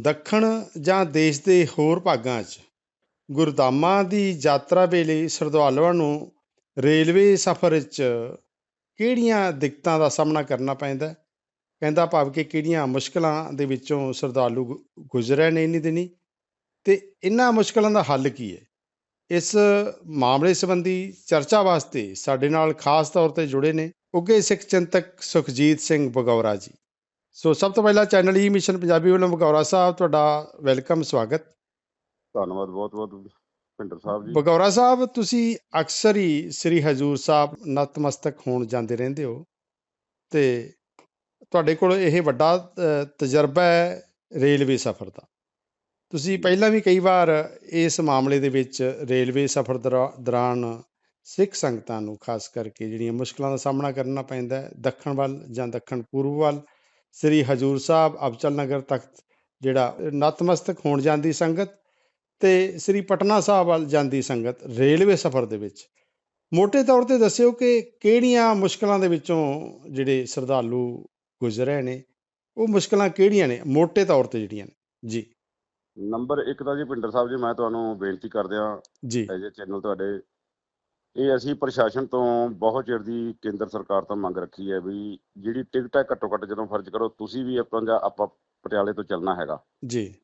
ਦੱਖਣ ਜਾਂ ਦੇਸ਼ ਦੇ ਹੋਰ ਭਾਗਾਂ 'ਚ ਗੁਰਧਾਮਾਂ ਦੀ ਯਾਤਰਾ ਵੇਲੇ ਸ਼ਰਧਾਲੂਆਂ ਨੂੰ ਰੇਲਵੇ ਸਫ਼ਰ 'ਚ ਕਿਹੜੀਆਂ ਦਿੱਕਤਾਂ ਦਾ ਸਾਹਮਣਾ ਕਰਨਾ ਪੈਂਦਾ ਕਹਿੰਦਾ ਭਾਵ ਕਿ ਕਿਹੜੀਆਂ ਮੁਸ਼ਕਲਾਂ ਦੇ ਵਿੱਚੋਂ ਸ਼ਰਧਾਲੂ ਗੁ- ਗੁਜ਼ਰ ਰਹੇ ਨੇ ਇੰਨੀ ਦਿਨੀ? ਤੇ ਇਹਨਾਂ ਮੁਸ਼ਕਲਾਂ ਦਾ ਹੱਲ ਕੀ ਹੈ? ਇਸ ਮਾਮਲੇ ਸੰਬੰਧੀ ਚਰਚਾ ਵਾਸਤੇ ਸਾਡੇ ਨਾਲ ਖਾਸ ਤੌਰ ਤੇ ਜੁੜੇ ਨੇ ਉੱਘੇ ਸਿੱਖ ਚਿੰਤਕ ਸੁਖਜੀਤ ਸਿੰਘ ਬਗੌਰਾ ਜੀ। ਸੋ ਸਭ ਤੋਂ ਪਹਿਲਾਂ ਚੈਨਲ ਹੀ ਮਿਸ਼ਨ ਪੰਜਾਬੀ ਵੱਲੋਂ ਬਗੌਰਾ ਸਾਹਿਬ ਤੁਹਾਡਾ ਵੈਲਕਮ ਸਵਾਗਤ। ਧੰਨਵਾਦ ਬਹੁਤ ਬਹੁਤ ਭਿੰਡਰ ਸਾਹਿਬ ਜੀ। ਬਗੌਰਾ ਸਾਹਿਬ ਤੁਸੀਂ ਅਕਸਰ ਹੀ ਸ੍ਰੀ ਹਜੂਰ ਸਾਹਿਬ ਨਤਮਸਤਕ ਹੋਣ ਜਾਂਦੇ ਰਹਿੰਦੇ ਹੋ ਤੇ ਤੁਹਾਡੇ ਕੋਲ ਇਹ ਵੱਡਾ ਤਜਰਬਾ ਹੈ ਰੇਲਵੇ ਸਫ਼ਰ ਦਾ। ਤੁਸੀਂ ਪਹਿਲਾਂ ਵੀ ਕਈ ਵਾਰ ਇਸ ਮਾਮਲੇ ਦੇ ਵਿੱਚ ਰੇਲਵੇ ਸਫ਼ਰ ਦੌਰਾ- ਦੌਰਾਨ ਸਿੱਖ ਸੰਗਤਾਂ ਨੂੰ ਖਾਸ ਕਰਕੇ ਜਿਹੜੀਆਂ ਮੁਸ਼ਕਲਾਂ ਦਾ ਸਾਹਮਣਾ ਕਰਨਾ ਪੈਂਦਾ ਹੈ ਦੱਖਣ ਵੱਲ ਜਾਂ ਦੱਖਣ ਪੂਰਬ ਵੱਲ ਸ੍ਰੀ ਹਜੂਰ ਸਾਹਿਬ ਅਬਚਲ ਨਗਰ ਤਖਤ ਜਿਹੜਾ ਨਤਮਸਤਕ ਹੋਣ ਜਾਂਦੀ ਸੰਗਤ ਤੇ ਸ੍ਰੀ ਪਟਨਾ ਸਾਹਿਬ ਵੱਲ ਜਾਂਦੀ ਸੰਗਤ ਰੇਲਵੇ ਸਫ਼ਰ ਦੇ ਵਿੱਚ। ਮੋਟੇ ਤੌਰ ਤੇ ਦੱਸਿਓ ਕਿ ਕਿਹੜੀਆਂ ਮੁਸ਼ਕਲਾਂ ਦੇ ਵਿੱਚੋਂ ਜਿਹੜੇ ਸਰਦਾਲੂ ਗੁਜ਼ਰ ਰਹੇ ਨੇ ਉਹ ਮੁਸ਼ਕਲਾਂ ਕਿਹੜੀਆਂ ਨੇ? ਮੋਟੇ ਤੌਰ ਤੇ ਜਿਹੜੀਆਂ ਨੇ। ਜੀ। ਨੰਬਰ 1 ਦਾ ਜੀ ਪਿੰਡਰ ਸਾਹਿਬ ਜੀ ਮੈਂ ਤੁਹਾਨੂੰ ਬੇਨਤੀ ਕਰਦਿਆਂ ਜੀ। ਐਜ ਚੈਨਲ ਤੁਹਾਡੇ ਇਹ ਅਸੀਂ ਪ੍ਰਸ਼ਾਸਨ ਤੋਂ ਬਹੁਤ ਚਿਰ ਦੀ ਕੇਂਦਰ ਸਰਕਾਰ ਤੋਂ ਮੰਗ ਰੱਖੀ ਹੈ ਵੀ ਜਿਹੜੀ ਟਿਕਟ ਹੈ ਘੱਟੋ ਘੱਟ ਜਦੋਂ ਫਰਜ਼ ਕਰੋ ਤੁਸੀਂ ਵੀ ਆਪਾਂ ਜਾਂ ਆਪਾਂ ਪਟਿਆਲੇ ਤੋਂ ਚੱਲਣਾ ਹੈਗਾ। ਜੀ।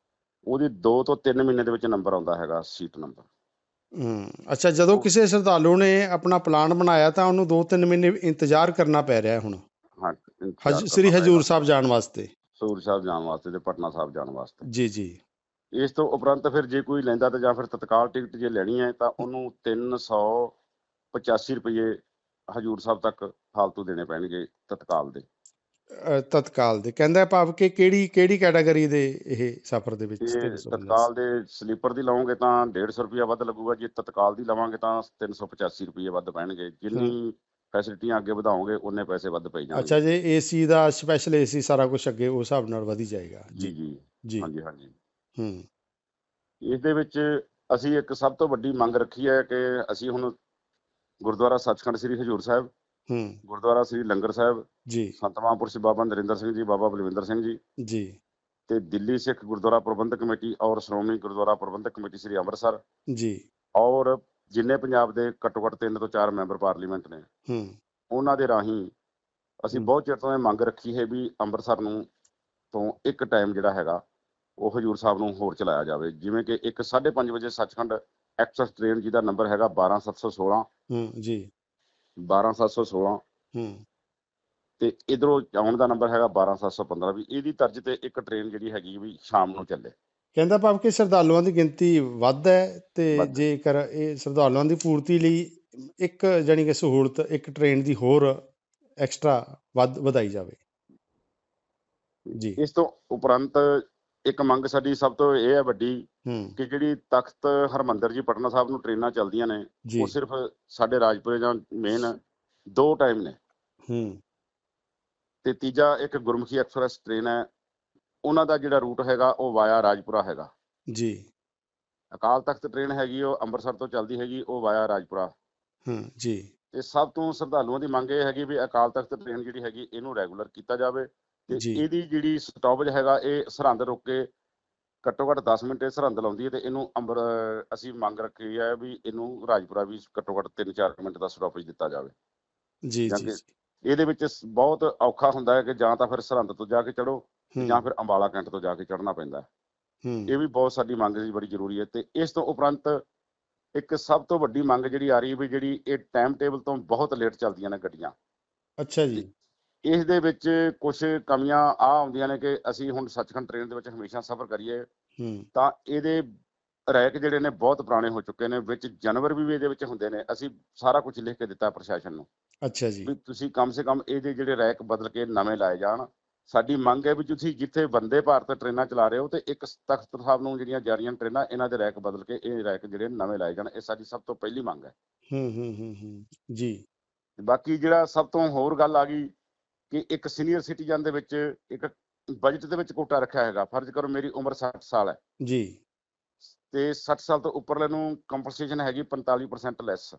ਉਹਦੀ 2 ਤੋਂ 3 ਮਹੀਨੇ ਦੇ ਵਿੱਚ ਨੰਬਰ ਆਉਂਦਾ ਹੈਗਾ ਸੀਟ ਨੰਬਰ। ਹਮ ਅੱਛਾ ਜਦੋਂ ਕਿਸੇ ਸ਼ਰਧਾਲੂ ਨੇ ਆਪਣਾ ਪਲਾਨ ਬਣਾਇਆ ਤਾਂ ਉਹਨੂੰ 2-3 ਮਹੀਨੇ ਇੰਤਜ਼ਾਰ ਕਰਨਾ ਪੈ ਰਿਹਾ ਹੈ ਹੁਣ ਹਾਂ ਸ੍ਰੀ ਹਜੂਰ। ਸਾਹਿਬ ਜਾਣ ਵਾਸਤੇ? ਹਜ਼ੂਰ ਸਾਹਿਬ ਜਾਣ ਵਾਸਤੇ ਤੇ ਪਟਨਾ ਸਾਹਿਬ ਜਾਣ ਵਾਸਤੇ। ਜੀ ਜੀ। ਇਸ ਤੋਂ ਉਪਰੰਤ ਫਿਰ ਜੇ ਕੋਈ ਲੈਂਦਾ ਤਾਂ ਜਾਂ ਫਿਰ ਤਤਕਾਲ ਟਿਕਟ ਜੇ ਲੈਣੀ ਹੈ ਤਾਂ ਉਹਨੂੰ 385 ਰੁਪਏ ਹਜੂਰ ਸਾਹਿਬ ਤੱਕ ਫਾਲਤੂ ਦੇਣੇ ਪੈਣਗੇ ਤਤਕਾਲ ਦੇ। ਤਤਕਾਲ ਦੇ। ਕਹਿੰਦਾ ਭਾਵ ਕਿ ਕਿਹੜੀ ਕਿਹੜੀ ਕੈਟਾਗਰੀ ਦੇ ਇਹ ਸਫ਼ਰ ਦੇ ਵਿੱਚ ਜੇ 350 ਤਤਕਾਲ ਦੇ ਸਲੀਪਰ ਦੀ ਲਓਗੇ ਤਾਂ 150 ਰੁਪਏ ਵੱਧ ਲੱਗੂਗਾ। ਜੇ ਤਤਕਾਲ ਦੀ ਲਵਾਂਗੇ ਤਾਂ 385 ਰੁਪਏ ਵੱਧ ਪੈਣਗੇ। ਜਿੰਨੀ ਫੈਸਿਲਿਟੀਆਂ ਅੱਗੇ ਵਧਾਓਗੇ ਉਨੇ ਪੈਸੇ ਵੱਧ ਪਈ ਜਾਣਗੇ। ਅੱਛਾ ਜੇ ਏਸੀ ਦਾ ਸਪੈਸ਼ਲ ਏਸੀ ਸਾਰਾ ਕੁਝ ਅੱਗੇ ਉਸ ਹਿਸਾਬ ਨਾਲ ਵਧੀ ਜਾਏਗਾ। ਜੀ ਜੀ। ਜੀ। ਹਾਂਜੀ ਹਾਂਜੀ। ਹੂੰ। ਇਸ ਦੇ ਵਿੱਚ ਅਸੀਂ ਇੱਕ ਸਭ ਤੋਂ ਵੱਡੀ ਮੰਗ ਰੱਖੀ ਹੈ ਕਿ ਅਸੀਂ ਹੁਣ ਗੁਰਦੁਆਰਾ ਸੱਚਖੰਡ ਸ੍ਰੀ ਹਜੂਰ ਸਾਹਿਬ ਹੂੰ। ਗੁਰਦੁਆਰਾ ਸ੍ਰੀ ਲੰਗਰ ਸਾਹਿਬ ਜੀ। ਸੰਤ ਮਹਾਂਪੁਰਸ਼ ਬਾਬਾ ਨਰਿੰਦਰ ਸਿੰਘ ਜੀ ਬਾਬਾ ਬਲਵਿੰਦਰ ਸਿੰਘ ਜੀ ਜੀ। ਤੇ ਦਿੱਲੀ ਸਿੱਖ ਗੁਰਦੁਆਰਾ ਪ੍ਰਬੰਧਕ ਕਮੇਟੀ ਔਰ ਸ਼੍ਰੋਮਣੀ ਗੁਰਦੁਆਰਾ ਪ੍ਰਬੰਧਕ ਕਮੇਟੀ ਸ੍ਰੀ ਅੰਮ੍ਰਿਤਸਰ ਜੀ। ਔਰ ਜਿੰਨੇ ਪੰਜਾਬ ਦੇ ਘੱਟੋ ਘੱਟ ਤਿੰਨ ਤੋਂ ਚਾਰ ਮੈਂਬਰ ਪਾਰਲੀਮੈਂਟ ਨੇ। ਹੂੰ। ਉਹਨਾਂ ਦੇ ਰਾਹੀਂ ਅਸੀਂ। ਬਹੁਤ ਚਿਰ ਤੋਂ ਇਹ ਮੰਗ ਰੱਖੀ ਹੈ ਵੀ ਅੰਮ੍ਰਿਤਸਰ ਨੂੰ ਤੋਂ ਇੱਕ ਟਾਈਮ ਜਿਹੜਾ ਹੈਗਾ ਉਹ ਹਜੂਰ ਸਾਹਿਬ ਨੂੰ ਹੋਰ ਚਲਾਇਆ ਜਾਵੇ। ਜਿਵੇਂ ਕਿ ਇੱਕ 5:30 ਵਜੇ ਸੱਚਖੰਡ ਐਕਸਪ੍ਰੈਸ ਟ੍ਰੇਨ ਜਿਹਦਾ ਨੰਬਰ ਹੈਗਾ 12716 ਹੂੰ ਜੀ। 12716 ਹੂੰ। ਤੇ ਇਧਰੋਂ ਆਉਣ ਦਾ ਨੰਬਰ ਹੈਗਾ 12715 ਵੀ ਇਹਦੀ ਤਰਜ ਤੇ ਇੱਕ ਟ੍ਰੇਨ ਜਿਹੜੀ ਹੈਗੀ ਵੀ ਸ਼ਾਮ ਨੂੰ ਚੱਲੇ। ਕਹਿੰਦਾ ਭਾਵ ਕਿ ਸ਼ਰਧਾਲੂਆਂ ਦੀ ਗਿਣਤੀ ਵੱਧ ਹੈ ਤੇ। ਜੇਕਰ ਇਹ ਸ਼ਰਧਾਲੂਆਂ ਦੀ ਪੂਰਤੀ ਲਈ ਇੱਕ ਜਾਣੀ ਕਿ ਸਹੂਲਤ ਇੱਕ ਟ੍ਰੇਨ ਦੀ ਹੋਰ ਐਕਸਟਰਾ ਵੱਧ ਵਧਾਈ ਜਾਵੇ। ਜੀ। ਇਸ ਤੋਂ ਉਪਰੰਤ ਇੱਕ ਮੰਗ ਸਾਡੀ ਸਭ ਤੋਂ ਇਹ ਹੈ ਵੱਡੀ ਕਿ ਜਿਹੜੀ ਤਖਤ ਹਰਮੰਦਰ ਜੀ ਪਟਨਾ ਸਾਹਿਬ ਨੂੰ ਟ੍ਰੇਨਾਂ ਚੱਲਦੀਆਂ ਨੇ ਉਹ ਸਿਰਫ ਸਾਡੇ ਰਾਜਪੁਰੇ ਜਾਂ ਮੇਨ ਦੋ ਟਾਈਮ ਨੇ। ਹੂੰ। ਤੇ ਤੀਜਾ ਇੱਕ ਗੁਰਮੁਖੀ ਐਕਸਪ੍ਰੈਸ ਟ੍ਰੇਨ ਹੈ ਉਹਨਾਂ ਦਾ ਜਿਹੜਾ ਰੂਟ ਹੈਗਾ ਉਹ ਵਾਇਆ ਰਾਜਪੁਰਾ ਹੈਗਾ। ਜੀ। ਅਕਾਲ ਤਖਤ ਟ੍ਰੇਨ ਹੈਗੀ ਉਹ ਅੰਮ੍ਰਿਤਸਰ ਤੋਂ ਚੱਲਦੀ ਹੈਗੀ ਉਹ ਵਾਇਆ ਰਾਜਪੁਰਾ। ਹੂੰ ਜੀ। ਤੇ ਸਭ ਤੋਂ ਸ਼ਰਧਾਲੂਆਂ ਦੀ ਮੰਗ ਇਹ ਹੈਗੀ ਵੀ ਅਕਾਲ ਤਖਤ ਟ੍ਰੇਨ ਜਿਹੜੀ ਹੈਗੀ ਇਹਨੂੰ ਰੈਗੂਲਰ ਕੀਤਾ ਜਾਵੇ। ਤੇ। ਇਹਦੀ ਜਿਹੜੀ ਸਟਾਪੇਜ ਹੈਗਾ ਇਹ ਸਰਹੰਦ ਰੁਕ ਕੇ ਘੱਟੋ ਘੱਟ 10 ਮਿੰਟ ਇਹ ਸਰਹੰਦ ਲਾਉਂਦੀ ਹੈ ਤੇ ਇਹਨੂੰ ਅੰਬਰ ਅਸੀਂ ਮੰਗ ਰੱਖੀ ਹੈ ਵੀ ਇਹਨੂੰ ਰਾਜਪੁਰਾ ਵੀ ਘੱਟੋ ਘੱਟ 3-4 ਮਿੰਟ ਦਾ ਸਟਾਪੇਜ ਦਿੱਤਾ ਜਾਵੇ। ਜੀ ਜਾਂ। ਇਹਦੇ ਵਿੱਚ ਬਹੁਤ ਔਖਾ ਹੁੰਦਾ ਹੈ ਕਿ ਜਾਂ ਤਾਂ ਫਿਰ ਸਰਹੰਦ ਤੋਂ ਜਾ ਕੇ ਚੜੋ ਜਾਂ ਫਿਰ ਅੰਬਾਲਾ ਕੈਂਟ ਤੋਂ ਜਾ ਕੇ ਚੜਨਾ ਪੈਂਦਾ ਇਹ ਵੀ ਬਹੁਤ ਸਾਡੀ ਮੰਗ ਸੀ ਬੜੀ ਜ਼ਰੂਰੀ ਹੈ ਤੇ ਇਸ ਤੋਂ ਉਪਰੰਤ ਇੱਕ ਸਭ ਤੋਂ ਵੱਡੀ ਮੰਗ ਜਿਹੜੀ ਆ ਰਹੀ ਹੈ ਵੀ ਜਿਹੜੀ ਇਹ ਟਾਈਮ ਟੇਬਲ ਤੋਂ ਬਹੁਤ ਲੇਟ ਚੱਲਦੀਆਂ ਨੇ ਗੱਡੀਆਂ। ਅੱਛਾ ਜੀ। ਇਸ ਦੇ ਵਿੱਚ ਕੁਝ ਕਮੀਆਂ ਆ ਆਉਂਦੀਆਂ ਨੇ ਕਿ ਅਸੀਂ ਹੁਣ ਸੱਚਖੰਡ ਟ੍ਰੇਨ ਦੇ ਵਿੱਚ ਹਮੇਸ਼ਾ ਸਫ਼ਰ ਕਰੀਏ ਤਾਂ ਇਹਦੇ ਰੈਕ ਜਿਹੜੇ ਨੇ ਬਹੁਤ ਪੁਰਾਣੇ ਹੋ ਚੁੱਕੇ ਨੇ ਵਿੱਚ ਜਾਨਵਰ ਵੀ ਇਹਦੇ ਵਿੱਚ ਹੁੰਦੇ ਨੇ ਅਸੀਂ ਸਾਰਾ ਕੁਝ ਲਿਖ ਕੇ ਦਿੱਤਾ ਪ੍ਰਸ਼ਾਸਨ ਨੂੰ ਅੱਛਾ ਜੀ। ਵੀ ਤੁਸੀਂ ਕਮ ਸੇ ਕਮ ਇਹਦੇ ਜਿਹੜੇ ਰੈਕ ਬਦਲ ਕੇ ਨਵੇਂ ਲਾਏ ਜਾਣ। ਸਾਡੀ ਮੰਗ ਹੈ ਵੀ ਤੁਸੀਂ ਜਿੱਥੇ ਵੰਦੇ ਭਾਰਤ ਟ੍ਰੇਨਾਂ ਚਲਾ ਰਹੇ ਹੋ ਤੇ ਇੱਕ ਤਖਤ ਸਾਹਿਬ ਨੂੰ ਜਿਹੜੀਆਂ ਜਾ ਰਹੀਆਂ ਟ੍ਰੇਨਾਂ ਇਹਨਾਂ ਦੇ ਰੈਕ ਬਦਲ ਕੇ ਇਹ ਰੈਕ ਜਿਹੜੇ ਨਵੇਂ ਲਾਏ ਜਾਣ ਇਹ ਸਾਡੀ ਸਭ ਤੋਂ ਪਹਿਲੀ ਮੰਗ ਹੈ। ਹੂੰ ਹੂੰ ਹੂੰ ਹੂੰ। ਜੀ। ਬਾਕੀ ਜਿਹੜਾ ਸਭ ਤੋਂ ਹੋਰ ਗੱਲ ਆ ਗਈ ਕਿ ਇੱਕ ਸੀਨੀਅਰ ਸਿਟੀਜ਼ਨ ਦੇ ਵਿੱਚ ਇੱਕ ਬਜਟ ਦੇ ਵਿੱਚ ਕੋਟਾ ਰੱਖਿਆ ਹੈਗਾ। ਫਰਜ਼ ਕਰੋ ਮੇਰੀ ਉਮਰ 60 ਸਾਲ ਹੈ। ਜੀ। ਤੇ 60 ਸਾਲ ਤੋਂ ਉੱਪਰਲੇ ਨੂੰ ਕੰਪਨਸੇਸ਼ਨ ਹੈਗੀ 45% ਲੈਸ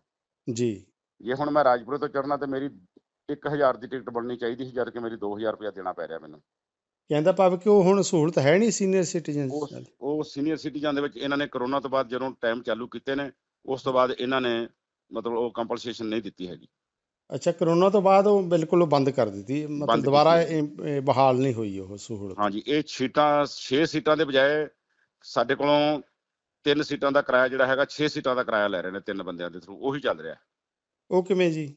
ਜੀ। ਜੇ ਹੁਣ ਮੈਂ ਰਾਜਪੁਰੇ ਤੋਂ ਚੜਨਾ ਤੇ ਮੇਰੀ 1000 ਦੀ ਟਿਕਟ ਬਣਨੀ ਚਾਹੀਦੀ ਸੀ ਜਦ ਕਿ ਮੇਰੀ 2000 ਰੁਪਇਆ ਦੇਣਾ ਪੈ ਰਿਹਾ ਮੈਨੂੰ। ਕਹਿੰਦਾ ਭਾਵ ਕਿ ਉਹ ਹੁਣ ਸਹੂਲਤ ਹੈ ਨਹੀਂ ਸੀਨੀਅਰ ਸਿਟੀਜ਼ਨ ਉਹ ਉਹ ਸੀਨੀਅਰ ਸਿਟੀਜ਼ਨ ਦੇ ਵਿੱਚ ਇਹਨਾਂ ਨੇ ਕਰੋਨਾ ਤੋਂ ਬਾਅਦ ਜਦੋਂ ਟਾਈਮ ਚਾਲੂ ਕੀਤੇ ਨੇ ਉਸ ਤੋਂ ਬਾਅਦ ਇਹਨਾਂ ਨੇ ਮਤਲਬ ਉਹ ਕੰਪਨਸੇਸ਼ਨ ਨਹੀਂ ਦਿੱਤੀ ਹੈਗੀ। ਅੱਛਾ ਕਰੋਨਾ ਤੋਂ ਬਾਅਦ ਉਹ ਬਿਲਕੁਲ ਬੰਦ ਕਰ ਦਿੱਤੀ। ਮਤਲਬ ਦੁਬਾਰਾ ਬਹਾਲ ਨਹੀਂ ਹੋਈ ਉਹ ਸਹੂਲਤ। ਹਾਂਜੀ ਇਹ ਸੀਟਾਂ 6 ਸੀਟਾਂ ਦੇ ਬਜਾਏ ਸਾਡੇ ਕੋਲੋਂ ਤਿੰਨ ਸੀਟਾਂ ਦਾ ਕਿਰਾਇਆ ਜਿਹੜਾ ਹੈਗਾ 6 ਸੀਟਾਂ ਦਾ ਕਿਰਾਇਆ ਲੈ ਰਹੇ ਨੇ ਤਿੰਨ ਬੰਦਿਆਂ ਦੇ ਥਰੂ ਉਹੀ ਚੱਲ ਰਿਹਾ। ਉਹ ਕਿਵੇਂ ਜੀ?